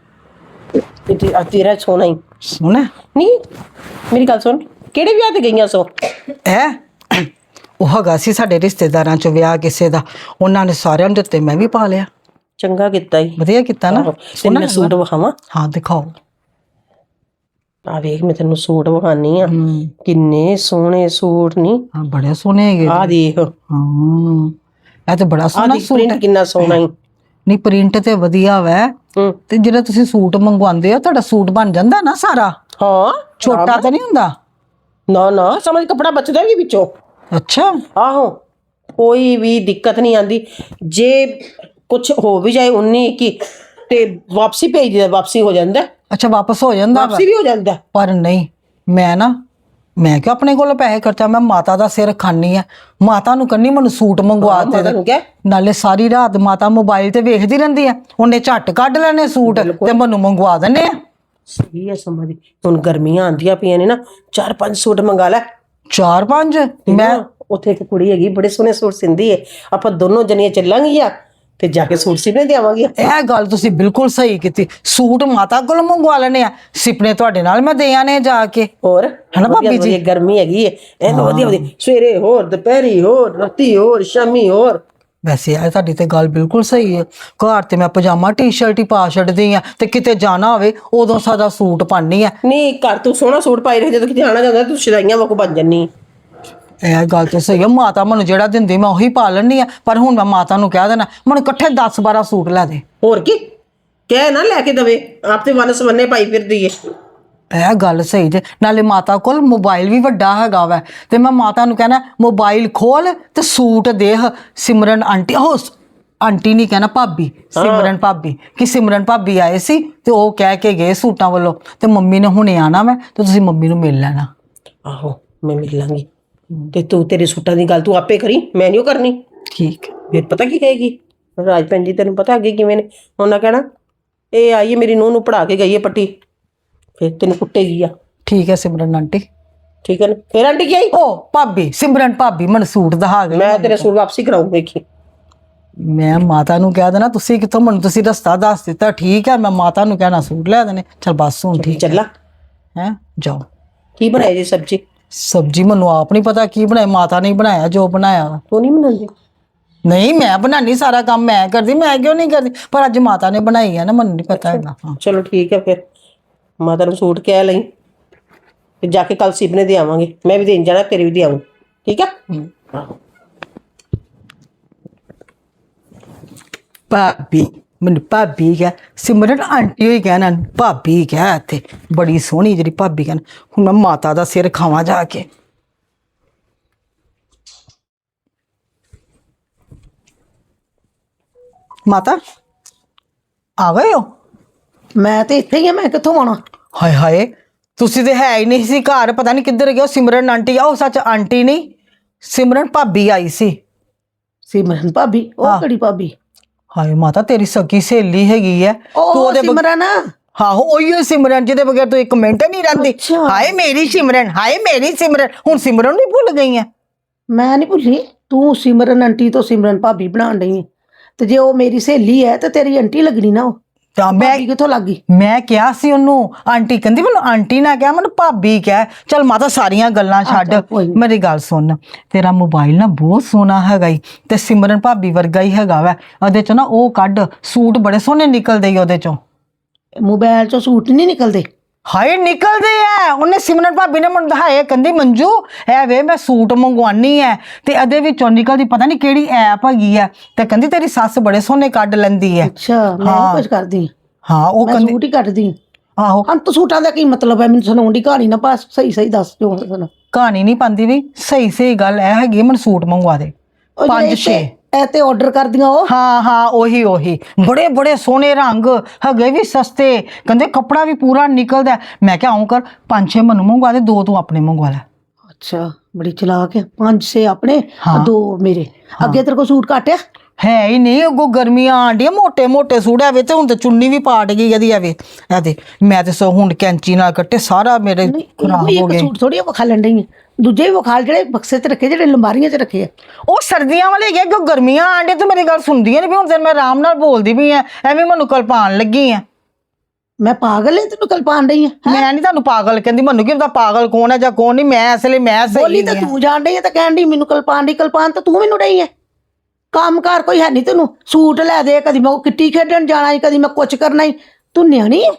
ਇਹ ਤੇ ਆ ਤੇਰਾ ਸੋਹਣਾ ਹੀ। ਸੋਹਣਾ? ਨਹੀਂ ਮੇਰੀ ਗੱਲ ਸੁਣ ਕਿਹੜੇ ਵਿਆਹ ਤੇ ਗਈਆਂ ਸੋ? ਹੈ? ਉਹ ਹੈਗਾ ਸੀ ਸਾਡੇ ਰਿਸ਼ਤੇਦਾਰਾਂ ਚ ਵਿਆਹ ਕਿਸੇ ਦਾ। ਉਹਨਾਂ ਨੇ ਸਾਰਿਆਂ ਨੂੰ ਦਿੱਤੇ ਮੈਂ ਵੀ ਪਾ ਲਿਆ। ਚੰਗਾ ਕੀਤਾ ਹੀ। ਵਧੀਆ ਕੀਤਾ ਨਾ। ਮੈਂ ਸੂਟ ਵਿਖਾਵਾਂ। ਹਾਂ ਦਿਖਾਓ। ਆ ਵੇਖ ਮੈਂ ਤੈਨੂੰ ਸੂਟ ਵਿਖਾਨੀ ਆ। ਕਿੰਨੇ ਸੋਹਣੇ ਸੂਟ ਨਹੀਂ ਹਾਂ ਬੜੇ ਸੋਹਣੇ ਹੈਗੇ ਆ ਦੇਖ। ਹਾਂ। ਇਹ ਤਾਂ ਬੜਾ ਸੋਹਣਾ ਸੂਟ ਕਿੰਨਾ ਸੋਹਣਾ ਹੀ ਨਹੀਂ ਪ੍ਰਿੰਟ ਤੇ ਵਧੀਆ ਵੈ। ਤੇ ਜਿਹੜਾ ਤੁਸੀਂ ਸੂਟ ਮੰਗਵਾਉਂਦੇ ਹੋ ਤੁਹਾਡਾ ਸੂਟ ਬਣ ਜਾਂਦਾ ਨਾ ਸਾਰਾ? ਹਾਂ। ਛੋਟਾ ਤਾਂ ਨਹੀਂ ਹੁੰਦਾ? ਨਾ ਨਾ ਸਮਝ ਕਪੜਾ ਬਚਦਾ ਵੀ ਵਿੱਚੋਂ। ਅੱਛਾ। ਆਹੋ। ਕੋਈ ਵੀ ਦਿੱਕਤ ਨਹੀਂ ਆਂਦੀ। ਜੇ ਕੁਝ ਹੋ ਵੀ ਜਾਏ 19 21 ਤੇ ਵਾਪਸੀ ਭੇਜ ਦਿੰਦਾ ਵਾਪਸੀ ਹੋ ਜਾਂਦਾ। ਅੱਛਾ ਵਾਪਸ ਹੋ ਜਾਂਦਾ ਵਾ। ਵਾਪਸੀ ਵੀ ਹੋ ਜਾਂਦਾ। ਪਰ ਨਹੀਂ ਮੈਂ ਨਾ ਮੈਂ ਕਿ ਆਪਣੇ ਕੋਲੋਂ ਪੈਸੇ ਖਰਚਾ? ਮੈਂ ਮਾਤਾ ਦਾ ਸਿਰ ਖਾਨੀ ਆ ਮਾਤਾ ਨੂੰ ਕੰਨੀ ਮੈਨੂੰ ਸੂਟ ਮੰਗਵਾ ਤੇ ਮਾਤਾ ਨੂੰ ਕਹਿ। ਨਾਲੇ ਸਾਰੀ ਰਾਤ ਮਾਤਾ ਮੋਬਾਈਲ ਤੇ ਵੇਖਦੀ ਰਹਿੰਦੀ ਆ। ਉਹਨੇ ਝੱਟ ਕੱਢ ਲੈਣੇ ਸੂਟ ਤੇ ਮੈਨੂੰ ਮੰਗਵਾ ਦਿੰਨੇ ਆ। ਸਹੀ ਹੈ ਸਮਝ ਹੁਣ ਗਰਮੀਆਂ ਆਂਦੀਆਂ ਪਈਆਂ ਨੇ ਨਾ ਚਾਰ ਪੰਜ ਸੂਟ ਮੰਗਾ ਲੈ। ਚਾਰ ਪੰਜ? ਮੈਂ ਉੱਥੇ ਇੱਕ ਕੁੜੀ ਹੈਗੀ ਬੜੇ ਸੋਹਣੇ ਸੂਟ ਸਿੰਦੀ ਏ। ਆਪਾਂ ਦੋਨੋਂ ਜਣੀਆਂ ਚੱਲਾਂਗੀਆਂ। ਤੇ ਜਾ ਕੇ ਸੂਟ ਸਿਪਨੇ ਦੇਵਾਂਗੇ ਇਹ ਗੱਲ ਤੁਸੀਂ ਬਿਲਕੁਲ ਸਹੀ ਕੀਤੀ। ਸੂਟ ਮਾਤਾ ਕੋਲੋਂ ਮੰਗਵਾ ਲੈਣੇ ਆ। ਸਿਪਨੇ ਤੁਹਾਡੇ ਨਾਲ ਮੈਂ ਦੇ ਆਨੇ ਜਾ ਕੇ। ਹੋਰ? ਹਨਾ ਭਾਬੀ ਜੀ? ਗਰਮੀ ਹੈਗੀ ਏ। ਐਨ ਵਧੀਆ ਵਧੀਆ। ਸਵੇਰੇ ਹੋਰ ਦੁਪਹਿਰੀ ਹੋਰ ਰਾਤੀ ਹੋਰ ਸ਼ਾਮੀ ਹੋਰ। ਵੈਸੇ ਇਹ ਤੁਹਾਡੀ ਤੇ ਗੱਲ ਬਿਲਕੁਲ ਸਹੀ ਹੈ ਘਰ ਤੇ ਮੈਂ ਪਜਾਮਾ ਟੀ-ਸ਼ਰਟ ਹੀ ਪਾ ਛੱਡਦੀ ਆ। ਤੇ ਕਿਤੇ ਜਾਣਾ ਹੋਵੇ ਉਦੋਂ ਸਾਦਾ ਸੂਟ ਪਾਣੀ ਆ। ਨਹੀਂ ਘਰ ਤੂੰ ਸੋਹਣਾ ਸੂਟ ਪਾਈ ਰਹੇ ਜਦੋਂ ਕਿਤੇ ਆਣਾ ਜਾਂਦਾ ਤੂੰ ਸ਼ਦਾਈਆਂ ਵਾਂਗੂ ਬਣ ਜੰਨੀ ਇਹ ਗੱਲ ਤੇ ਸਹੀ ਹੈ ਮਾਤਾ ਮੈਨੂੰ ਜਿਹੜਾ ਦਿੰਦੀ ਮੈਂ ਉਹੀ ਪਾ ਲੈਣੀ ਆ ਪਰ ਹੁਣ ਮੈਂ ਮਾਤਾ ਨੂੰ ਕਹਿ ਦੇਣਾ ਮੈਨੂੰ ਇਕੱਠੇ 10 12 ਸੂਟ ਲੈ ਦੇ। ਹੋਰ ਕੀ? ਕਹਿ ਨਾ ਲੈ ਕੇ ਦਵੇ ਆਪ ਤੇ ਵਨਸ ਵੰਨੇ ਪਾਈ ਫਿਰਦੀ ਏ। ਇਹ ਗੱਲ ਸਹੀ ਜੇ ਨਾਲੇ ਮਾਤਾ ਕੋਲ ਮੋਬਾਈਲ ਵੀ ਵੱਡਾ ਹੈਗਾ ਵੈ ਤੇ ਮੈਂ ਮਾਤਾ ਨੂੰ ਕਹਿਣਾ ਮੋਬਾਈਲ ਖੋਲ ਤੇ ਸੂਟ ਦੇਖ ਸਿਮਰਨ ਆਂਟੀ ਸ- ਆਂਟੀ ਨਹੀਂ ਕਹਿਣਾ ਭਾਬੀ ਸਿਮਰਨ ਭਾਬੀ ਕਿ ਸਿਮਰਨ ਭਾਬੀ ਆਏ ਸੀ ਤੇ ਉਹ ਕਹਿ ਕੇ ਗਏ ਸੂਟਾਂ ਵੱਲੋਂ ਤੇ ਮੰਮੀ ਨੇ ਹੁਣੇ ਆਣਾ ਮੈਂ ਤੇ ਤੁਸੀਂ ਮੰਮੀ ਨੂੰ ਮਿਲ ਲੈਣਾ। ਆਹੋ ਮੈਂ ਮਿਲ ਲਾਂਗੀ। ਤੇ ਤੂੰ ਤੇਰੇ ਸੂਟਾਂ ਦੀ ਗੱਲ ਤੂੰ ਆਪੇ ਕਰੀ ਮੈਂ ਨਹੀਂ ਕਰਨੀ। ਠੀਕ ਹੈ। ਫਿਰ ਪਤਾ ਕੀ ਕਹੇਗੀ ਰਾਜ ਭੈਣ ਜੀ ਤੈਨੂੰ ਪਤਾ ਅੱਗੇ ਕਿਵੇਂ ਨੇ। ਉਹਨਾਂ ਕਹਿਣਾ ਇਹ ਆਈ ਹੈ ਮੇਰੀ ਨੂੰਹ ਨੂੰ ਪੜਾ ਕੇ ਗਈ ਹੈ ਪੱਟੀ। ਫਿਰ ਤੈਨੂੰ ਕੁੱਟੇਗੀ ਆ। ਠੀਕ ਹੈ ਸਿਮਰਨ ਆਂਟੀ। ਠੀਕ ਹੈ ਨਾ? ਫਿਰ ਆਂਟੀ ਕੀ ਆਈ? ਉਹ ਭਾਬੀ ਸਿਮਰਨ ਭਾਬੀ ਮੈਨੂੰ ਸੂਟ ਦਿਖਾ ਗਈ ਮੈਂ ਤੇਰੇ ਸੂਟ ਵਾਪਸੀ ਕਰਾਉਂ ਵੇਖੀ। ਮੈਂ ਮਾਤਾ ਨੂੰ ਕਹਿ ਦੇਣਾ ਤੁਸੀਂ ਕਿੱਥੋਂ ਮੈਨੂੰ ਤੁਸੀਂ ਰਸਤਾ ਦੱਸ ਦਿੱਤਾ ਠੀਕ ਹੈ ਮੈਂ ਮਾਤਾ ਨੂੰ ਕਹਿਣਾ ਸੂਟ ਲੈ ਦੇਣੇ। ਚਲ ਬਸ ਹੁਣ ਠੀਕ ਚੱਲਾ ਹੈ? ਜਾਓ। ਕੀ ਬਣਾਈ ਜੀ ਸਬਜੀ? ਸਬਜੀ ਮੈਨੂੰ ਆਪ ਨਹੀਂ ਪਤਾ ਕੀ ਬਣਾਇਆ ਮਾਤਾ ਨੇ ਹੀ ਬਣਾਇਆ ਜੋ ਬਣਾਇਆ। ਵਾ। ਤੂੰ ਨਹੀਂ ਬਣਾਉਂਦੀ? ਨਹੀਂ ਮੈਂ ਬਣਾਣੀ ਸਾਰਾ ਕੰਮ ਮੈਂ ਕਰਦੀ ਮੈਂ ਕਿਉਂ ਨਹੀਂ ਕਰਦੀ? ਪਰ ਅੱਜ ਮਾਤਾ ਨੇ ਬਣਾਈ ਹੈ ਨਾ ਮੈਨੂੰ ਨਹੀਂ ਪਤਾ ਹੈਗਾ। ਹਾਂ ਚਲੋ ਠੀਕ ਹੈ ਫਿਰ। ਮਾਤਾ ਨੂੰ ਸੂਟ ਕਹਿ ਲਈ ਤੇ ਜਾ ਕੇ ਕੱਲ ਸਿਪਨੇ ਦੇ ਆਵਾਂਗੇ। ਮੈਂ ਵੀ ਦੇਣ ਜਾਣਾ ਤੇਰੇ ਵੀ ਦੇ ਆਉਂ ਠੀਕ ਹੈ। ਆਹੋ। ਭਾਬੀ। ਮੈਨੂੰ ਭਾਬੀ ਕਹਿ ਸਿਮਰਨ ਆਂਟੀ ਹੋਈ ਕਹਿਣਾ ਭਾਬੀ ਕਹਿ ਇੱਥੇ। ਬੜੀ ਸੋਹਣੀ ਜਿਹੜੀ ਭਾਬੀ ਕਹਿਣ। ਹੁਣ ਮੈਂ ਮਾਤਾ ਦਾ ਸਿਰ ਖਾਵਾਂ ਜਾ ਕੇ। ਮਾਤਾ ਆ ਗਏ ਹੋ? ਮੈਂ ਤੇ ਇੱਥੇ ਹੀ ਆ ਮੈਂ ਕਿੱਥੋਂ ਆਉਣਾ? ਹਾਏ ਹਾਏ ਤੁਸੀਂ ਤੇ ਹੈ ਹੀ ਨਹੀਂ ਸੀ ਘਰ ਪਤਾ ਨਹੀਂ ਕਿੱਧਰ ਗਏ ਹੋ। ਸਿਮਰਨ ਆਂਟੀ ਆ ਉਹ ਸੱਚ ਆਂਟੀ ਨਹੀਂ ਸਿਮਰਨ ਭਾਬੀ ਆਈ ਸੀ। ਸਿਮਰਨ ਭਾਬੀ ਉਹ। ਕਿਹੜੀ ਭਾਬੀ? ਹਾਏ ਮਾਤਾ ਤੇਰੀ ਸਕੀ ਸਹੇਲੀ ਹੈਗੀ ਹੈ ਉਹ ਬਗ- ਸਿਮਰਨ। ਹਾਂ ਉਹੀ ਹੈ ਸਿਮਰਨ ਜਿਹਦੇ ਬਗੈਰ ਤੂੰ ਇੱਕ ਮਿੰਟ ਨਹੀਂ ਰਹਿੰਦੀ। ਅੱਛਾ। ਹਾਏ ਮੇਰੀ ਸਿਮਰਨ ਹਾਏ ਮੇਰੀ ਸਿਮਰਨ। ਹੁਣ ਸਿਮਰਨ ਵੀ ਭੁੱਲ ਗਈ ਹੈ ਮੈਂ ਨਹੀਂ ਭੁੱਲੀ। ਤੂੰ ਸਿਮਰਨ ਆਂਟੀ ਤੋਂ ਸਿਮਰਨ ਭਾਬੀ ਬਣਾਉਣ ਡਈ ਤੇ ਜੇ ਉਹ ਮੇਰੀ ਸਹੇਲੀ ਹੈ ਤੇ ਤੇਰੀ ਆਂਟੀ ਲੱਗਣੀ ਨਾ ਉਹ। ਤਾਂ ਮੈਂ ਭਾਬੀ ਕਿੱਥੋਂ ਲੱਗ ਗਈ? ਮੈਂ ਕਿਹਾ ਸੀ ਉਹਨੂੰ ਆਂਟੀ ਕਹਿੰਦੀ ਮੈਨੂੰ ਆਂਟੀ ਨਾ ਕਿਹਾ ਮੈਨੂੰ ਭਾਬੀ ਕਹਿ। ਚਲ ਮਾਤਾ ਸਾਰੀਆਂ ਗੱਲਾਂ ਛੱਡ ਅੱਛਾ, ਕੋਈ ਨੀ। ਮੇਰੀ ਗੱਲ ਸੁਣ। ਤੇਰਾ ਮੋਬਾਈਲ ਨਾ ਬਹੁਤ ਸੋਹਣਾ ਹੈਗਾ ਈ ਤੇ ਸਿਮਰਨ ਭਾਬੀ ਵਰਗਾ ਹੀ ਹੈਗਾ ਵਾ। ਉਹਦੇ ਚੋਂ ਨਾ ਉਹ ਕੱਢ ਸੂਟ ਬੜੇ ਸੋਹਣੇ ਨਿਕਲਦੇ ਈ ਉਹਦੇ ਚੋਂ। ਮੋਬਾਈਲ ਚੋਂ ਸੂਟ ਨਹੀਂ ਨਿਕਲਦੇ? ਹਾਏ ਨਿਕਲਦੇ ਐ। ਉਹਨੇ ਸਿਮਰਨ ਭਾਬੀ ਨੇ ਮੈਨੂੰ ਦਿਖਾਏ ਕਹਿੰਦੀ ਮੰਜੂ ਐ ਵੇ ਮੈਂ ਸੂਟ ਮੰਗਵਾਨੀ ਐ। ਤੇ ਇਹਦੇ ਵਿੱਚੋਂ ਨਿਕਲਦੀ ਪਤਾ ਨਹੀਂ ਕਿਹੜੀ ਐਪ ਹੈਗੀ ਐ। ਤੇ ਕਹਿੰਦੀ ਤੇਰੀ ਸੱਸ ਬੜੇ ਸੋਹਣੇ ਕੱਢ ਲੈਂਦੀ ਐ। ਅੱਛਾ ਮੈਂ ਹਾਂ। ਕੁਝ ਕਰਦੀ। ਹਾਂ ਉਹ ਮੈਂ ਕਹਿੰਦੀ ਸੂਟ ਹੀ ਕੱਟਦੀ ਹਾਂ ਆਹੋ। ਅੰਤ ਸੂਟਾਂ ਦਾ ਕੀ ਮਤਲਬ ਹੈ ਮੈਨੂੰ ਸੁਣਾਉਣ ਦੀ ਕਹਾਣੀ ਨਾ ਬਸ ਸਹੀ ਸਹੀ ਦੱਸ ਹੁਣ ਸੁਣਾ ਕਹਾਣੀ ਨਹੀਂ ਪਾਉਂਦੀ ਵੀ। ਸਹੀ ਸਹੀ ਗੱਲ ਐ ਹੈਗੀ ਮੈਨੂੰ ਸੂਟ ਮੰਗਵਾ ਦੇ। ਉਹ ਪੰਜ ਛੇ। ਇੱਥੇ- ਇਹ ਤੇ ਆਰਡਰ ਕਰਦੀਆਂ ਉਹ? ਹਾਂ ਹਾਂ ਉਹੀ ਉਹੀ। ਬੜੇ ਬੜੇ ਸੋਹਣੇ ਰੰਗ ਹੈਗੇ ਵੀ ਸਸਤੇ। ਕਹਿੰਦੇ ਕੱਪੜਾ ਵੀ ਪੂਰਾ ਨਿਕਲਦਾ। ਮੈਂ ਕਿਹਾ ਆਉਂ ਕਰ ਪੰਜ ਛੇ ਮੈਨੂੰ ਮੰਗਵਾ ਦੇ ਦੋ ਤੂੰ ਆਪਣੇ ਮੰਗਵਾ ਲੈ। ਅੱਛਾ ਬੜੀ ਚਲਾਕ ਹੈ। ਪੰਜ ਸੇ ਆਪਣੇ ਦੋ ਮੇਰੇ। ਅੱਗੇ ਤੇਰੇ ਕੋ ਸੂਟ ਘਟਿਆ ਹੈ ਹੀ ਨਹੀਂ ਅੱਗੋਂ ਗਰਮੀਆਂ ਆਂਡੀਆਂ ਮੋٹے ਮੋٹے ਸੂਟ ਹੈਵੇ ਤੇ ਹੁਣ ਤੇ ਚੁੰਨੀ ਵੀ ਪਾਟ ਗਈ ਇਹਦੀ ਹੈਵੇ ਇਹ ਤੇ ਮੈਂ ਤੇ ਸੋ ਹੁਣ ਕੈਂਚੀ ਨਾਲ ਕੱਟੇ ਸਾਰਾ ਮੇਰੇ ਖਰਾਬ ਹੋ ਗਏ। ਥੋੜੀ ਆ ਖਾ ਲੈਣ ਡਈ ਦੂਜੇ ਵੀ ਵਿਖਾਲ ਜਿਹੜੇ ਬਕਸੇ ਤੇ ਰੱਖੇ ਜਿਹੜੇ ਲੰਬਾਰੀਆਂ 'ਚ ਰੱਖੇ ਆ। ਉਹ ਸਰਦੀਆਂ ਵਾਲੇ ਹੈਗੇ ਅੱਗੋਂ ਗਰਮੀਆਂ ਆਂਡੀਆਂ ਤੂੰ ਮੇਰੀ ਗੱਲ ਸੁਣਦੀਆਂ ਨਹੀਂ ਵੀ ਹੁਣ ਤੇ ਮੈਂ ਆਰਾਮ ਨਾਲ ਬੋਲਦੀ ਵੀ ਐ ਐਵੇਂ ਮੈਨੂੰ ਕਲਪਾਣ ਲੱਗੀ ਐ ਮੈਂ ਪਾਗਲ ਐ ਤੈਨੂੰ ਕਲਪਾਣ ਡਈ ਆ ਮੈਂ ਨਹੀਂ ਤੁਹਾਨੂੰ ਪਾਗਲ ਕਹਿੰਦੀ ਮੈਨੂੰ ਕੀ ਪਤਾ ਪਾਗਲ ਕੌਣ ਹੈ ਜਾਂ ਕੌਣ ਨਹੀਂ ਮੈਂ ਇਸ ਲਈ ਮੈਂ ਸਹੀ ਬੋਲੀ ਤਾਂ ਨਹੀਂ। ਤੂੰ ਜਾਣ ਡਈ ਆ ਤਾਂ ਕਹਿਣ ਡਈ ਮੈਨੂੰ ਕਲਪਾਣ ਦੀ ਕਲਪਾਣ ਤਾਂ ਤੂੰ ਮੈਨੂੰ ਡਈ ਐ ਕੰਮਕਾਰ ਕੋਈ ਹੈ ਨਹੀਂ ਤੈਨੂੰ ਸੂਟ ਲੈ ਦੇ ਕਦੀ ਮੈਂ ਉਹ ਕਿੱਟੀ ਖੇਡਣ ਜਾਣਾ ਈ ਕਦੀ ਮੈਂ ਕੁਛ ਕਰਨਾ ਈ। ਤੂੰ ਨਿਆਣੀ ਐ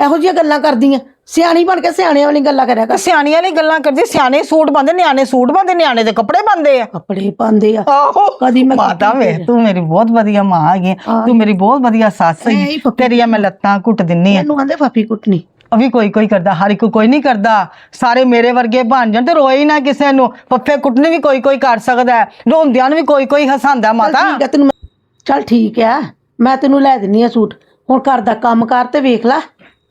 ਇਹੋ ਜਿਹੀਆਂ ਗੱਲਾਂ ਕਰਦੀ ਆ ਸਿਆਣੀ ਬਣ ਕੇ ਸਿਆਣਿਆਂ ਵਾਲੀ ਗੱਲਾਂ ਕਰਿਆ ਕਰ। ਸਿਆਣੀਆਂ ਨੇ ਗੱਲਾਂ ਕਰਦੀ ਸਿਆਣੇ ਸੂਟ ਪਾਉਂਦੇ ਨਿਆਣੇ ਸੂਟ ਪਾਉਂਦੇ ਨਿਆਣੇ ਦੇ ਕੱਪੜੇ ਪਾਉਂਦੇ ਆ। ਕੱਪੜੇ ਪਾਉਂਦੇ ਆ। ਆਹੋ ਕਦੀ ਮੈਂ ਮਾਤਾ ਵੇ ਤੂੰ ਮੇਰੀ ਬਹੁਤ ਵਧੀਆ ਮਾਂ ਹੈਗੀ ਹਾਂ। ਤੂੰ ਮੇਰੀ ਬਹੁਤ ਵਧੀਆ ਸੱਸ ਐ ਹੀ ਹੈਗੀ ਪੱਪੀ। ਤੇਰੀਆਂ ਮੈਂ ਲੱਤਾਂ ਘੁੱਟ ਦਿੰਨੀ ਆ। ਮੈਨੂੰ ਆਂਦੇ ਫਾਫੀ ਕੁੱਟਣੀ। ਵੀ ਕੋਈ ਕੋਈ ਕਰਦਾ ਹਰ ਇੱਕ ਕੋਈ ਨਹੀਂ ਕਰਦਾ। ਸਾਰੇ ਮੇਰੇ ਵਰਗੇ ਬਣ ਜਾਣ ਤੇ ਰੋਏ ਹੀ ਨਾ ਕਿਸੇ ਨੂੰ। ਪੱਫੇ ਕੁੱਟਣੇ ਵੀ ਕੋਈ ਕੋਈ ਕਰ ਸਕਦਾ ਹੈ। ਰੋਂਦਿਆਂ ਨੂੰ ਵੀ ਕੋਈ ਕੋਈ ਹਸਾਂਦਾ ਚੱਲ ਮਾਤਾ। ਠੀਕ ਆ ਤੈਨੂੰ ਮੈਂ- ਚੱਲ ਠੀਕ ਆ। ਮੈਂ ਤੈਨੂੰ ਲੈ ਦਿੰਨੀ ਆ ਸੂਟ। ਹੁਣ ਘਰ ਦਾ ਕੰਮ ਕਰ ਤੇ ਵੇਖ ਲੈ।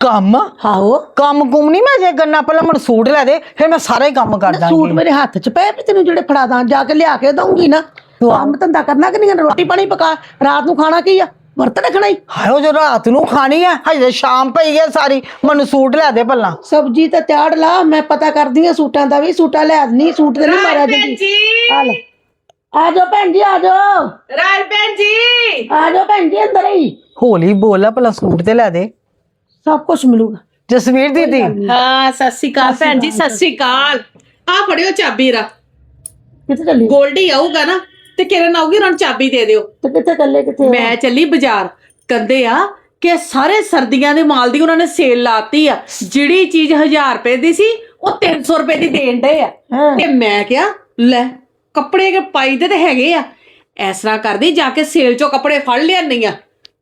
ਕੰਮ? ਆਹੋ। ਕੰਮ ਕੁਮ ਨਹੀਂ ਮੈਂ ਜੇ ਕਰਨਾ ਪਹਿਲਾਂ ਮੈਨੂੰ ਸੂਟ ਲੈ ਦੇ ਫਿਰ ਮੈਂ ਸਾਰੇ ਹੀ ਕੰਮ ਕਰ ਸੂਟ ਦਾਂਗੀ। ਮੇਰੇ ਹੱਥ 'ਚ ਪਏ ਵੀ ਤੈਨੂੰ ਜਿਹੜੇ ਫੜਾ ਦਾਂ ਜਾ ਕੇ ਲਿਆ ਕੇ ਦਊਂਗੀ ਨਾ। ਕੰਮ ਧੰਦਾ ਕਰਨਾ ਕਿ ਨਹੀਂ ਕਰਨਾ? ਰੋਟੀ ਪਾਣੀ ਪਕਾ ਰਾਤ ਨੂੰ ਖਾਣਾ ਕੀ ਆ? ਵਰਤ ਰੱਖਣਾ ਹੀ ਉਹ ਜੋ ਰਾਤ ਨੂੰ ਖਾਣੀ ਹੈ ਹਜੇ ਸ਼ਾਮ ਪਈ ਹੈ ਸਾਰੀ ਮੈਨੂੰ ਸੂਟ ਲੈ ਦੇ ਪਹਿਲਾਂ। ਸਬਜੀ ਤਾਂ ਤਿਆੜ ਲਾ ਮੈਂ ਪਤਾ ਕਰਦੀ ਆ ਸੂਟਾਂ ਦਾ ਵੀ ਸੂਟਾ ਲੈ ਨਹੀਂ ਸੂਟ ਤੇ ਨਹੀਂ ਮਾਰਿਆ ਜਾਂਦੀ ਆ ਲੈ। ਆ ਜਾਓ ਭੈਣ ਜੀ ਆ ਜਾਓ। ਰਾਜ ਭੈਣ ਜੀ। ਆ ਜਾਓ ਭੈਣ ਜੀ ਅੰਦਰ ਹੀ ਹੌਲੀ ਬੋਲ ਲੈ ਪਹਿਲਾਂ ਸੂਟ ਤੇ ਲੈ ਦੇ। ਸਭ ਕੁਝ ਮਿਲੂਗਾ। ਜਸਵੀਰ ਦੀਦੀ। ਹਾਂ ਸਤਿ ਸ਼੍ਰੀ ਅਕਾਲ ਭੈਣ ਜੀ ਸਤਿ ਸ਼੍ਰੀ ਅਕਾਲ। ਆ ਫੜਿਓ ਚਾਬੀ ਰਾ ਕਿੱਥੇ ਚੱਲੀ? ਗੋਲਡੀ ਆਊਗਾ ਨਾ ਤੇ ਕਿਰਨ ਆਊਗੀ ਉਹਨਾਂ ਨੂੰ ਚਾਬੀ ਦੇ ਦਿਓ। ਤੇ ਕਿੱਥੇ ਚੱਲੇ ਕਿੱਥੇ? ਮੈਂ ਚੱਲੀ ਬਾਜ਼ਾਰ। ਕਹਿੰਦੇ ਆ ਕਿ ਸਾਰੇ ਸਰਦੀਆਂ ਦੇ ਮਾਲ ਦੀ ਉਹਨਾਂ ਨੇ ਸੇਲ ਲਾਤੀ ਆ। ਜਿਹੜੀ ਚੀਜ਼ 1000 ਰੁਪਏ ਦੀ ਸੀ ਉਹ 300 ਰੁਪਏ ਦੀ ਦੇਣ ਡੇ ਆ। ਤੇ ਮੈਂ ਕਿਹਾ ਲੈ ਕੱਪੜੇ ਕੇ ਪਾਈ ਦੇ ਤੇ ਹੈਗੇ ਆ। ਇਸ ਤਰ੍ਹਾਂ ਕਰਦੀ ਜਾ ਕੇ ਸੇਲ ਚੋਂ ਕੱਪੜੇ ਫੜ ਲਿਆਨੀ ਆ।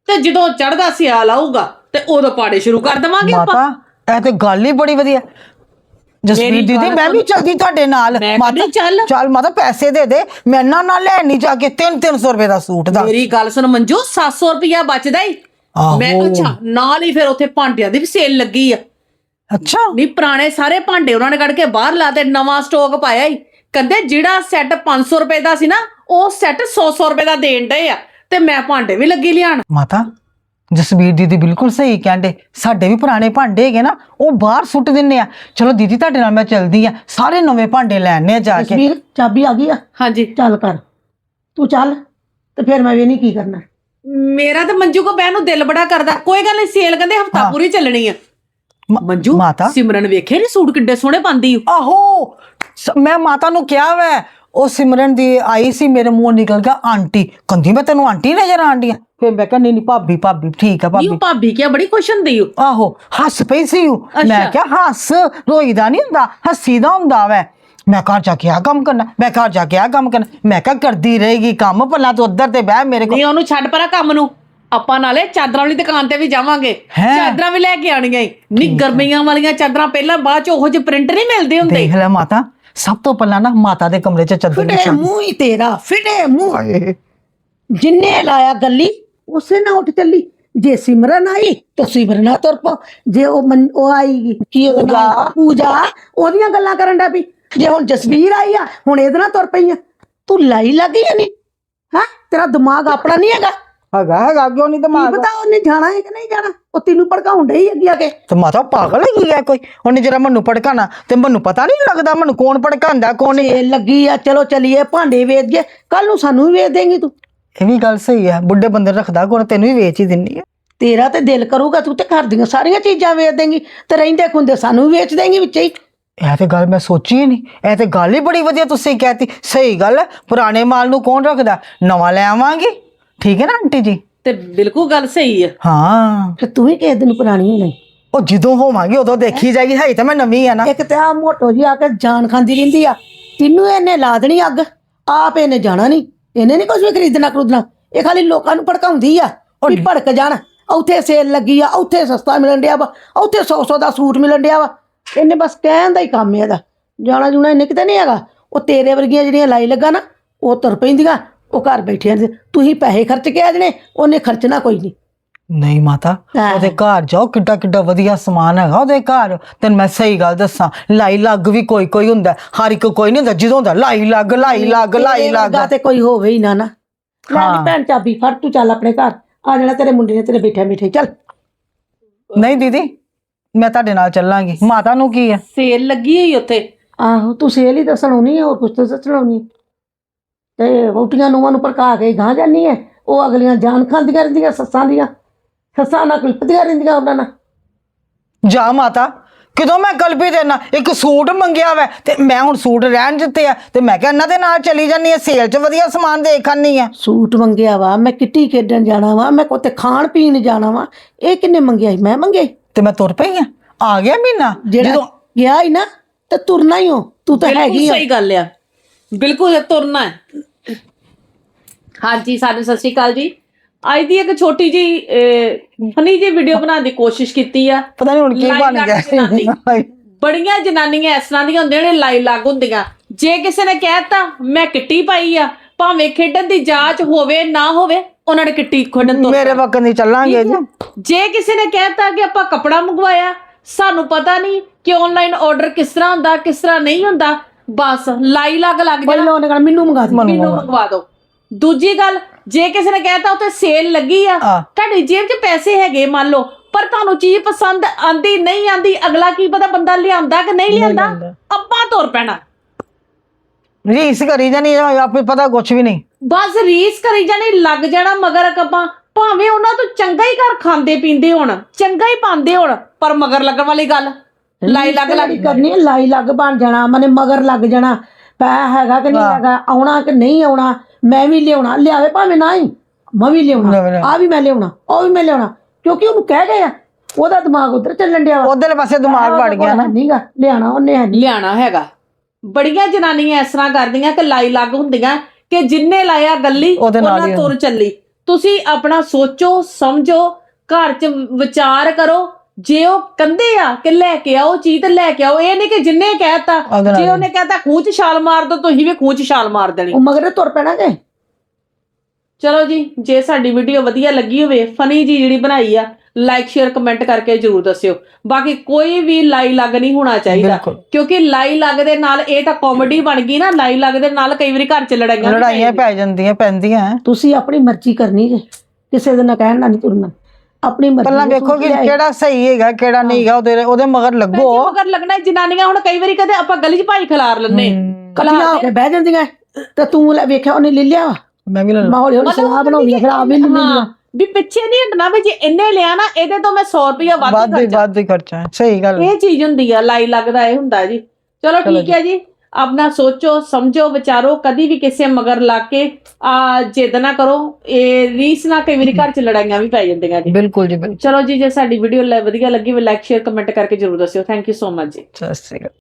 ਤੇ ਜਦੋਂ ਚੜਦਾ ਸਿਆਲ ਆਊਗਾ ਤੇ ਉਦੋਂ ਪਾੜੇ ਸ਼ੁਰੂ ਕਰ ਦਵਾਂਗੇ ਆਪਾਂ। ਮਾਤਾ ਇਹ ਤੇ ਗੱਲ ਹੀ ਬੜੀ ਵਧੀਆ। ਮੇਰੀ ਦੀਦੀ ਗੱਲ ਮੈਂ ਵੀ ਚੱਲਦੀ ਤੁਹਾਡੇ ਨਾਲ। ਮੈਂ ਕਹਿੰਦੀ ਚੱਲ। ਚੱਲ ਮਾਤਾ ਪੈਸੇ ਦੇ ਦੇ। ਮੈਂ ਨਾ ਨਾ ਲੈਣੀ ਜਾ ਕੇ 3-300 ਰੁਪਏ ਦਾ ਸੂਟ ਦਾ। ਮੇਰੀ ਗੱਲ ਸੁਣ ਮੰਜੂ 700 ਰੁਪਇਆ ਬਚਦਾ ਹੀ ਆਹੋ। ਮੈਂ ਅੱਛਾ ਨਾਲ ਹੀ ਫਿਰ ਉੱਥੇ ਭਾਂਡਿਆਂ ਦੀ ਵੀ ਸੇਲ ਲੱਗੀ ਆ। ਅੱਛਾ। ਨਹੀਂ ਪੁਰਾਣੇ ਸਾਰੇ ਭਾਂਡੇ ਉਹਨਾਂ ਨੇ ਕੱਢ ਕੇ ਬਾਹਰ ਲਾ ਤੇ ਨਵਾਂ ਸਟਾਕ ਪਾਇਆ ਹੀ ਕਹਿੰਦੇ ਜਿਹੜਾ ਸੈੱਟ 500 ਰੁਪਏ ਦਾ ਸੀ ਨਾ ਉਹ ਸੈੱਟ 100-100 ਰੁਪਏ ਦਾ ਦੇਣ ਡਏ ਆ। ਤੇ ਮੈਂ ਭਾਂਡੇ ਵੀ ਲੱਗੀ ਲਿਆਣ। ਮਾਤਾ ਜਸਵੀਰ ਦੀਦੀ ਬਿਲਕੁਲ ਸਹੀ ਕਹਿੰਦੇ ਸਾਡੇ ਵੀ ਪੁਰਾਣੇ ਭਾਂਡੇ ਹੈਗੇ ਨਾ ਉਹ ਬਾਹਰ ਸੁੱਟ ਦਿੰਨੇ ਆ। ਚਲੋ ਦੀਦੀ ਤੁਹਾਡੇ ਨਾਲ ਮੈਂ ਚਲਦੀ ਆ ਸਾਰੇ ਨਵੇਂ ਭਾਂਡੇ ਲੈਣੇ ਆ ਜਾ ਕੇ। ਜਸਵੀਰ ਚਾਬੀ ਆ ਗਈ ਆ? ਹਾਂਜੀ। ਚੱਲ ਕਰ। ਤੂੰ ਚੱਲ ਤੇ ਫਿਰ ਮੈਂ ਵੀ ਨਹੀਂ ਕੀ ਕਰਨਾ। ਮੇਰਾ ਤਾਂ ਮੰਜੂ ਕੋ ਬਹਿਣ ਨੂੰ ਦਿਲ ਬੜਾ ਕਰਦਾ। ਕੋਈ ਗੱਲ ਨਹੀਂ ਸੇਲ ਕਹਿੰਦੇ ਹਫਤਾ ਹਾਂ। ਪੂਰੀ ਚੱਲਣੀ ਆ। ਮ- ਮੰਜੂ ਮਾਤਾ। ਸਿਮਰਨ ਵੇਖੇ ਨਹੀਂ ਸੂਟ ਕਿੱਡੇ ਸੋਹਣੇ ਪਾਉਂਦੀ ਓ। ਆਹੋ ਸ- ਮੈਂ ਮਾਤਾ ਨੂੰ ਕਿਹਾ ਵੈ ਉਹ ਸਿਮਰਨ ਦੀ ਆਈ ਸੀ ਮੇਰੇ ਮੂੰਹ ਨਿਕਲ ਗਿਆ ਆਂਟੀ। ਕੰਦੀ ਮੈਂ ਤੈਨੂੰ ਆਂਟੀ ਨਜ਼ਰ ਆਂਦੀ ਆ। ਫਿਰ ਮੈਂ ਕਿਹਾ ਨਹੀਂ ਭਾਬੀ ਭਾਬੀ ਠੀਕ ਆ ਨਹੀਂ ਉਹ ਭਾਬੀ। ਭਾਬੀ ਕਿਆ ਬੜੀ ਖੁਸ਼ ਹੁੰਦੀ ਆਹੋ ਹੱਸ ਪਈ ਸੀ ਉਹ ਅੱਛਾ। ਮੈਂ ਕਿਹਾ ਹੱਸ ਰੋਈਦਾ ਨਹੀਂ ਹੁੰਦਾ ਹੱਸੀਦਾ ਹੁੰਦਾ ਵੈ। ਮੈਂ ਘਰ ਜਾ ਕੇ ਆ ਕੰਮ ਕਰਨਾ ਮੈਂ ਘਰ ਜਾ ਕੇ ਆ ਕੰਮ ਕਰਨਾ। ਮੈਂ ਕਿਹਾ ਕਰਦੀ ਰਹੇਗੀ ਕੰਮ ਭਲਾ ਤੂੰ ਉੱਧਰ ਤੇ ਬਹਿ ਮੇਰੇ ਕੋਲ ਨਹੀਂ ਉਹਨੂੰ ਛੱਡ ਪਰਾਂ ਕੰਮ ਨੂੰ। ਆਪਾਂ ਨਾਲੇ ਚਾਦਰਾਂ ਵਾਲੀ ਦੁਕਾਨ ਤੇ ਵੀ ਜਾਵਾਂਗੇ। ਹੈਂ? ਚਾਦਰਾਂ ਵੀ ਲੈ ਕੇ ਆਣੀਆਂ ਨਹੀਂ ਗਰਮੀਆਂ ਵਾਲੀਆਂ ਚਾਦਰਾਂ ਪਹਿਲਾਂ ਬਾਅਦ ਚ ਉਹੋ ਜਿਹੇ ਪ੍ਰਿੰਟ ਨਹੀਂ ਮਿਲਦੇ ਹੁੰਦੇ। ਦੇਖ ਲੈ ਮਾਤਾ ਸਭ ਤੋਂ ਪਹਿਲਾਂ ਨਾ ਮਾਤਾ ਦੇ ਕਮਰੇ 'ਚ ਚੱਦਰ ਫਿਟੇ ਵਿਛਾ ਮੂੰਹ ਹੀ ਤੇਰਾ ਫਿਟੇ ਮੂੰਹ। ਜਿੰਨੇ ਲਾਇਆ ਗੱਲੀ ਉਸੇ ਨਾਲ ਉੱਠ ਚੱਲੀ। ਜੇ ਸਿਮਰਨ ਆਈ ਤਾਂ ਸਿਮਰਨ ਤੁਰ ਪਾ। ਜੇ ਉਹ ਮਨ- ਉਹ ਆਈ ਕੀ ਉਹਦਾ ਨਾਮ? ਪੂਜਾ। ਉਹਦੀਆਂ ਗੱਲਾਂ ਕਰਨ ਦਾ ਵੀ ਜੇ ਹੁਣ ਜਸਵੀਰ ਆਈ ਆ ਹੁਣ ਇਹਦੇ ਨਾਲ ਤੁਰ ਪਈ ਆ। ਤੂੰ ਲਾਈ ਲੱਗੀ ਨਹੀਂ? ਹਾਂ? ਤੇਰਾ ਦਿਮਾਗ ਆਪਣਾ ਨਹੀਂ ਹੈਗਾ? ਹੈਗਾ ਹੈਗਾ। ਕਿਉਂ ਨਹੀਂ ਕੀ ਦਿਮਾਗ। ਪਤਾ ਉਹਨੇ ਜਾਣਾ ਹੈ ਕਿ ਨਹੀਂ ਜਾਣਾ? ਉਹ ਤੈਨੂੰ ਭੜਕਾਉਣ ਡਈ ਅੱਗੇ ਆ ਕੇ? ਤੇ ਮਾਤਾ ਪਾਗਲ ਹੈਗੀ ਹੈ ਕੋਈ? ਉਹਨੇ ਜਿਹੜਾ ਮੈਨੂੰ ਭੜਕਾਣਾ ਤੇ ਮੈਨੂੰ ਪਤਾ ਨਹੀਂ ਲੱਗਦਾ ਮੈਨੂੰ ਕੌਣ ਭੜਕਾਉਂਦਾ ਕੌਣ ਨਹੀਂ। ਇਹ ਲੱਗੀ ਆ ਚਲੋ ਚਲੀਏ ਭਾਂਡੇ ਵੇਚ ਜੇ ਕੱਲ ਨੂੰ ਸਾਨੂੰ ਵੀ ਵੇਚ ਦੇਂਗੀ ਤੂੰ। ਇਹ ਵੀ ਗੱਲ ਸਹੀ ਹੈ ਬੁੱਢੇ ਬੰਦੇ ਨੂੰ ਰੱਖਦਾ ਕੋਣ ਤੈਨੂੰ ਵੀ ਵੇਚ ਹੀ ਦਿੰਨੀ ਹੈ ਤੇਰਾ ਤੇ ਦਿਲ ਕਰੂਗਾ ਤੂੰ ਤੇ ਘਰ ਦੀਆਂ ਸਾਰੀਆਂ ਚੀਜ਼ਾਂ ਵੇਚ ਦੇਂਗੀ ਤੇ ਰਹਿੰਦੇ ਖੁੰਦੇ ਸਾਨੂੰ ਵੀ ਵੇਚ ਦੇਂਗੀ ਵਿੱਚੇ ਹੀ। ਇਹ ਤੇ ਗੱਲ ਮੈਂ ਸੋਚੀ ਹੀ ਨਹੀਂ ਇਹ ਤੇ ਗੱਲ ਹੀ ਬੜੀ ਵਧੀਆ ਤੁਸੀਂ ਕਹਿਤੀ। ਸਹੀ ਗੱਲ ਹੈ ਪੁਰਾਣੇ ਮਾਲ ਨੂੰ ਕੌਣ ਰੱਖਦਾ? ਨਵਾਂ ਲੈ ਆਵਾਂਗੇ। ਠੀਕ ਹੈ ਨਾ ਆਂਟੀ ਜੀ? ਤੇ ਬਿਲਕੁਲ ਗੱਲ ਸਹੀ ਆ। ਹਾਂ। ਤੇ ਤੂੰ ਵੀ ਕਿਸੇ ਦਿਨ ਪੁਰਾਣੀ ਹੋ ਗਈ ਉਹ ਜਦੋਂ ਹੋਵਾਂਗੇ ਉਦੋਂ ਦੇਖੀ ਜਾਏਗੀ ਹੈ ਤਾਂ ਮੈਂ ਨਵੀਂ ਆ ਨਾ। ਇੱਕ ਤੇ ਆ ਮੋਟੋ ਜੀ ਆ ਕੇ ਜਾਨ ਖਾਂਦੀ ਰਹਿੰਦੀ ਆ। ਤੈਨੂੰ ਇਹਨੇ ਲਾ ਦੇਣੀ ਅੱਗ ਆਪ ਇਹਨੇ ਜਾਣਾ ਨਹੀਂ ਇਹਨੇ ਨਹੀਂ ਕੁਝ ਵੀ ਖਰੀਦਣਾ ਖਰੀਦਣਾ। ਇਹ ਖਾਲੀ ਲੋਕਾਂ ਨੂੰ ਭੜਕਾਉਂਦੀ ਆ ਵੀ ਭੜਕ ਜਾਣ। ਉੱਥੇ ਸੇਲ ਲੱਗੀ ਆ ਉੱਥੇ ਸਸਤਾ ਮਿਲਣ ਡਿਆ ਵਾ ਉੱਥੇ 100 100 ਦਾ ਸੂਟ ਮਿਲਣ ਡਿਆ ਵਾ। ਇਹਨੇ ਬਸ ਕਹਿਣ ਦਾ ਹੀ ਕੰਮ ਇਹਦਾ। ਜਾਣਾ ਜੁਣਾ ਇਹਨੇ ਕਿਤੇ ਨਹੀਂ ਹੈਗਾ। ਉਹ ਤੇਰੇ ਵਰਗੀਆਂ ਜਿਹੜੀਆਂ ਲਾਈ ਲੱਗਾ ਨਾ ਉਹ ਤੁਰ ਪੈਂਦੀਆਂ। ਉਹ ਘਰ ਬੈਠਿਆਂ ਦੇ ਤੁਸੀਂ ਪੈਸੇ ਖਰਚ ਕੇ ਆ ਜਣੇ ਉਹਨੇ ਖਰਚਣਾ ਕੋਈ ਨਹੀਂ। ਨਹੀਂ ਮਾਤਾ ਹਾਂ। ਉਹਦੇ ਘਰ ਜਾਓ ਕਿੱਡਾ ਕਿੱਡਾ ਵਧੀਆ ਸਮਾਨ ਹੈਗਾ ਉਹਦੇ ਘਰ। ਤੈਨੂੰ ਮੈਂ ਸਹੀ ਗੱਲ ਦੱਸਾਂ ਲਾਈ ਲੱਗ ਵੀ ਕੋਈ ਕੋਈ ਹੁੰਦਾ ਹਰ ਇੱਕ ਕੋਈ ਨਹੀਂ ਹੁੰਦਾ ਜਦੋਂ ਹੁੰਦਾ ਲਾਈ ਲੱਗ ਲਾਈ ਲੱਗ ਲਾਈ ਤੇਰੇ ਲੱਗ। ਵਰਗਾ ਤੇ ਕੋਈ ਹੋਵੇ ਹੀ ਨਾ ਨਾ। ਲੈ ਨੀ ਹਾਂ। ਭੈਣ ਚਾਬੀ ਫੜ ਤੂੰ ਚੱਲ ਆਪਣੇ ਘਰ। ਆ ਜਾਣਾ ਤੇਰੇ ਮੁੰਡੇ ਨੇ ਤੇਰੇ ਬੈਠਿਆ ਬੈਠੇ ਚੱਲ। ਨਹੀਂ ਦੀਦੀ ਮੈਂ ਤੁਹਾਡੇ ਨਾਲ ਚੱਲਾਂਗੀ। ਮਾਤਾ ਨੂੰ ਕੀ ਹੈ ਸੇਲ ਲੱਗੀ ਹੋਈ ਉੱਥੇ। ਆਹੋ ਤੂੰ ਸੇਲ ਹੀ ਦੱਸਣੋਂ ਨਹੀਂ ਹੋਰ ਕੁਛ ਤਾਂ ਦੱਸਣੋਂ ਨਹੀਂ ਤੇ ਰੋਟੀਆਂ ਨੂੰਹਾਂ ਨੂੰ ਭੜਕਾ ਕੇ ਗਾਂ ਜਾਨੀ ਹੈ ਉਹ ਅਗਲੀਆਂ ਜਾਨ ਖਾਂਦੀਆਂ ਰਹਿੰਦੀਆਂ ਸੱਸਾਂ ਦੀਆਂ। ਸੱਸਾਂ ਨਾਲ ਕਲਪਦੀਆਂ ਰਹਿੰਦੀਆਂ ਉਹਨਾਂ ਨਾਲ। ਜਾ ਮਾਤਾ ਕਿਦੋਂ ਮੈਂ ਗਲਪੀ ਦੇਣਾ ਇੱਕ ਸੂਟ ਮੰਗਿਆ ਵੈ ਤੇ ਮੈਂ ਹੁਣ ਸੂਟ ਰਹਿਣ ਦਿੱਤੇ ਆ ਤੇ ਮੈਂ ਕਿਹਾ ਇਹਨਾਂ ਦੇ ਨਾਲ ਚਲੀ ਜਾਨੀ ਆ ਸੇਲ 'ਚ ਵਧੀਆ ਸਮਾਨ ਦੇਖ ਆਨੀ ਆ। ਸੂਟ ਮੰਗਿਆ ਵਾ ਮੈਂ ਕਿੱਟੀ ਖੇਡਣ ਜਾਣਾ ਵਾ ਮੈਂ ਕੋਤੇ ਖਾਣ ਪੀਣ ਜਾਣਾ ਵਾ। ਇਹ ਕਿੰਨੇ ਮੰਗਿਆ ਸੀ? ਮੈਂ ਮੰਗੇ। ਤੇ ਮੈਂ ਤੁਰ ਪਈ ਆ? ਆ ਗਿਆ ਮਹੀਨਾ? ਜਿਹੜਾ ਗਿਆ ਹੀ ਨਾ ਤੇ ਤੁਰਨਾ ਹੀ ਹੋ ਤੂੰ ਤਾਂ ਬਿਲਕੁਲ ਹੈਗੀ ਆ ਸਹੀ ਗੱਲ ਆ। ਬਿਲਕੁਲ ਇਹ ਤੁਰਨਾ ਹੈ। ਹਾਂਜੀ ਸਾਨੂੰ ਸਤਿ ਸ਼੍ਰੀ ਅਕਾਲ ਜੀ। ਅੱਜ ਦੀ ਇੱਕ ਛੋਟੀ ਜੀ ਫਨੀ ਜੀ ਵੀਡੀਓ ਬਣਾਉਣ ਦੀ ਕੋਸ਼ਿਸ਼ ਕੀਤੀ ਆ। ਪਤਾ ਨਹੀਂ ਹੁਣ ਕੀ ਬਣ ਗਿਆ। ਬੜੀਆਂ ਜਨਾਨੀਆਂ ਇਸ ਤਰ੍ਹਾਂ ਦੀਆਂ ਹੁੰਦੀਆਂ ਨੇ ਲਾਈ ਲੱਗ ਹੁੰਦੀਆਂ। ਜੇ ਕਿਸੇ ਨੇ ਕਹਿਤਾ ਮੈਂ ਕਿੱਟੀ ਪਾਈ ਆ ਭਾਵੇਂ ਖੇਡਣ ਦੀ ਜਾਂਚ ਹੋਵੇ ਨਾ ਹੋਵੇ ਉਹਨਾਂ ਨੇ ਕਿੱਟੀ ਖੋਡਣ ਤੋਂ ਮੇਰੇ ਵਕਤ ਨਹੀਂ ਚੱਲਾਂਗੇ ਜੀ। ਜੇ ਕਿਸੇ ਨੇ ਕਹਿਤਾ ਕਿ ਆਪਾਂ ਕੱਪੜਾ ਮੰਗਵਾਇਆ ਸਾਨੂੰ ਪਤਾ ਨਹੀਂ ਕਿ ਆਨਲਾਈਨ ਆਰਡਰ ਕਿਸ ਤਰ੍ਹਾਂ ਹੁੰਦਾ ਕਿਸ ਤਰ੍ਹਾਂ ਨਹੀਂ ਹੁੰਦਾ ਬਸ ਲਾਈ ਲੱਗ ਲੱਗ ਜਾਣਾ। ਪਹਿਲਾਂ ਉਹਨੇ ਕਹਿਣਾ ਮੈਨੂੰ ਮੰਗਾ ਦੇ। ਮੈਨੂੰ ਮੰਗਵਾ। ਦਿਓ ਦੂਜੀ ਗੱਲ ਜੇ ਕਿਸੇ ਨੇ ਕਹਿਤਾ ਉੱਤੇ ਸੇਲ ਲੱਗੀ ਆ ਆ। ਤੁਹਾਡੀ ਜੇਬ 'ਚ ਪੈਸੇ ਹੈਗੇ ਮੰਨ ਲਓ ਪਰ ਤੁਹਾਨੂੰ ਚੀਜ਼ ਪਸੰਦ ਆਂਦੀ ਨਹੀਂ ਆਂਦੀ ਅਗਲਾ ਕੀ ਪਤਾ ਬੰਦਾ ਲਿਆਂਦਾ ਕਿ ਨਹੀਂ ਲਿਆਂਦਾ? ਆਪਾਂ ਤੁਰ ਪੈਣਾ। ਰੀਸ ਕਰੀ ਜਾਨੀ ਆਪੇ ਪਤਾ ਕੁਛ ਵੀ ਨਹੀਂ। ਬਸ ਰੀਸ ਕਰੀ ਜਾਣੀ ਲੱਗ ਜਾਣਾ ਮਗਰ ਕੱਪਾਂ ਭਾਵੇਂ ਉਹਨਾਂ ਤੋਂ ਚੰਗਾ ਹੀ ਘਰ ਖਾਂਦੇ ਪੀਂਦੇ ਹੋਣ ਚੰਗਾ ਹੀ ਪਾਉਂਦੇ ਹੋਣ ਪਰ ਮਗਰ ਲੱਗਣ ਵਾਲੀ ਗੱਲ। ਲਾਈ ਲੱਗ ਲੱਗ ਕਰਨੀ ਹੈ, ਲਾਈ ਲੱਗ ਬਣ ਜਾਣਾ ਮਨੇ ਮਗਰ ਲੱਗ ਜਾਣਾ ਪੈ ਹੈਗਾ ਕਿ ਨਹੀਂ ਹੈਗਾ ਆਉਣਾ ਕਿ ਨਹੀਂ ਆਉਣਾ ਮੈਂ ਵੀ ਲਿਆਉਣਾ ਲਿਆਵੇ ਭਾਵੇਂ ਨਾ ਹੀ ਮੈਂ ਵੀ ਲਿਆਉਣਾ। ਆ ਵੀ ਮੈਂ ਲਿਆਉਣਾ ਉਹ ਵੀ ਮੈਂ ਲਿਆਉਣਾ ਕਿਉਂਕਿ ਉਹਨੂੰ ਕਹਿ ਗਏ ਆ ਉਹਦਾ ਦਿਮਾਗ ਉਧਰ ਚੱਲਣ ਡਿਆ ਵਾ। ਉਧਰਲੇ ਪਾਸੇ ਦਿਮਾਗ ਵੜ ਗਿਆ ਨਾ। ਨਹੀਂਗਾ ਲਿਆਣਾ ਉਹਨੇ ਹੈ। ਲਿਆਣਾ ਹੈਗਾ। ਬੜੀਆਂ ਜਨਾਨੀਆਂ ਇਸ ਤਰ੍ਹਾਂ ਕਰਦੀਆਂ ਕਿ ਲਾਈ ਲੱਗ ਹੁੰਦੀਆਂ ਕਿ ਜਿੰਨੇ ਲਾਇਆ ਗੱਲੀ ਉਹਨਾਂ ਤੁਰ ਚੱਲੀ। ਤੁਸੀਂ ਆਪਣਾ ਸੋਚੋ ਸਮਝੋ ਘਰ 'ਚ ਵਿਚਾਰ ਕਰੋ ਜੇ ਉਹ ਕੰਦੇ ਆ ਕਿ ਲੈ ਕੇ ਆਓ ਚੀਜ਼ ਤੇ ਲੈ ਕੇ ਆਓ ਇਹ ਨਹੀਂ ਕਿ ਜਿੰਨੇ ਕਹਿਤਾ ਜੇ। ਉਹਨੇ ਕਹਿਤਾ ਖੂਹ 'ਚ ਛਾਲ ਮਾਰ ਦੋ ਤੁਸੀਂ ਵੀ ਖੂਹ 'ਚ ਛਾਲ ਮਾਰ ਦੇਣੀ। ਉਹ ਮਗਰ ਤੁਰ ਪੈਣਾ ਕਿ? ਚਲੋ ਜੀ ਜੇ ਸਾਡੀ ਵੀਡੀਓ ਵਧੀਆ ਲੱਗੀ ਹੋਵੇ ਫਨੀ ਜੀ ਜਿਹੜੀ ਬਣਾਈ ਆ ਲਾਈਕ ਸ਼ੇਅਰ ਕਮੈਂਟ ਕਰਕੇ ਜਰੂਰ ਦੱਸਿਓ। ਬਾਕੀ ਕੋਈ ਵੀ ਲਾਈ ਲੱਗ ਨਹੀਂ ਹੋਣਾ ਚਾਹੀਦਾ। ਕਿਉਂਕਿ ਲਾਈ ਲੱਗ ਦੇ ਨਾਲ ਇਹ ਤਾਂ ਕਾਮੇਡੀ ਬਣ ਗਈ ਨਾ ਲਾਈ ਲੱਗ ਦੇ ਨਾਲ ਕਈ ਵਾਰੀ ਘਰ 'ਚ ਲੜਾਈਆਂ ਲੜਾਈਆਂ ਪੈ ਪੈ ਜਾਂਦੀਆਂ ਪੈਂਦੀਆਂ। ਤੁਸੀਂ ਆਪਣੀ ਮਰਜ਼ੀ ਕਰਨੀ ਜੇ ਕਿਸੇ ਦੇ ਨਾਲ ਕਹਿਣ ਨਾਲ ਨਹੀਂ ਤੁਰਨਾ। ਆਪਣੀ ਮਰਜ਼ੀ ਪਹਿਲਾਂ ਨਾਲ ਵੇਖੋ ਕਿ ਲਿਆਏ। ਕਿਹੜਾ ਸਹੀ ਹੈਗਾ ਕਿਹੜਾ ਨਹੀਂ ਹੈਗਾ ਉਹਦੇ ਉਹਦੇ ਮਗਰ ਲੱਗੋ। ਜਾਂਦੀਆਂ। ਮਗਰ ਲੱਗਣਾ ਜਨਾਨੀਆਂ ਹੁਣ ਕਈ ਵਾਰੀ ਕਦੇ ਆਪਾਂ ਗਲੀ 'ਚ ਭਾਈ ਖਿਲਾਰ ਲੈਂਦੇ ਇਕੱਠੀਆਂ ਹੋ। ਕੇ ਬਹਿ ਜਾਂਦੀਆਂ ਤੇ ਤੂੰ ਲੈ ਵੇਖਿਆ ਉਹਨੇ ਲੈ ਲਿਆ ਵਾ। ਮੈਂ ਵੀ ਲੈ ਮੈਂ ਹੌਲੀ ਹੌਲੀ ਸਲਾਹ ਬਣਾਉਂਦੀ ਆ ਫਿਰ ਆਪ ਵੀ ਲੈ ਹਾਂ ਲਿਆ ਵੀ ਪਿੱਛੇ ਨਹੀਂ ਹਟਣਾ ਵੀ ਜੇ ਇੰਨੇ ਲਿਆ ਨਾ ਇਹਦੇ ਤੋਂ ਮੈਂ 100 ਰੁਪਇਆ ਵੱਧ ਵੱਧ ਹੀ ਖਰਚਾ। ਵੱਧ ਹੀ ਖਰਚਾ। ਹੈ ਸਹੀ ਗੱਲ। ਇਹ ਚੀਜ਼ ਹੁੰਦੀ ਆ ਲਾਈ ਲੱਗਦਾ ਇਹ ਹੁੰਦਾ ਜੀ। ਚਲੋ ਠੀਕ ਹੈ ਜੀ। ਆਪਣਾ ਸੋਚੋ ਸਮਝੋ ਵਿਚਾਰੋ ਕਦੀ ਵੀ ਕਿਸੇ ਮਗਰ ਲੱਗ ਕੇ ਆ ਜਿੱਦ ਨਾ ਕਰੋ ਇਹ ਰੀਸ ਨਾ ਕਈ ਵਾਰੀ ਘਰ 'ਚ ਲੜਾਈਆਂ ਵੀ ਪੈ ਜਾਂਦੀਆਂ ਜੀ ਬਿਲਕੁਲ ਜੀ ਬਿਲਕੁਲ। ਚਲੋ ਜੀ ਜੇ ਸਾਡੀ ਵੀਡੀਓ ਵਧੀਆ ਲੱਗੀ ਵੀ ਲਾਈਕ ਸ਼ੇਅਰ ਕਮੈਂਟ ਕਰਕੇ ਜਰੂਰ ਦੱਸਿਓ। ਥੈਂਕ ਯੂ ਸੋ ਮਚ ਜੀ। ਸਤਿ ਸ਼੍ਰੀ ਅਕਾਲ।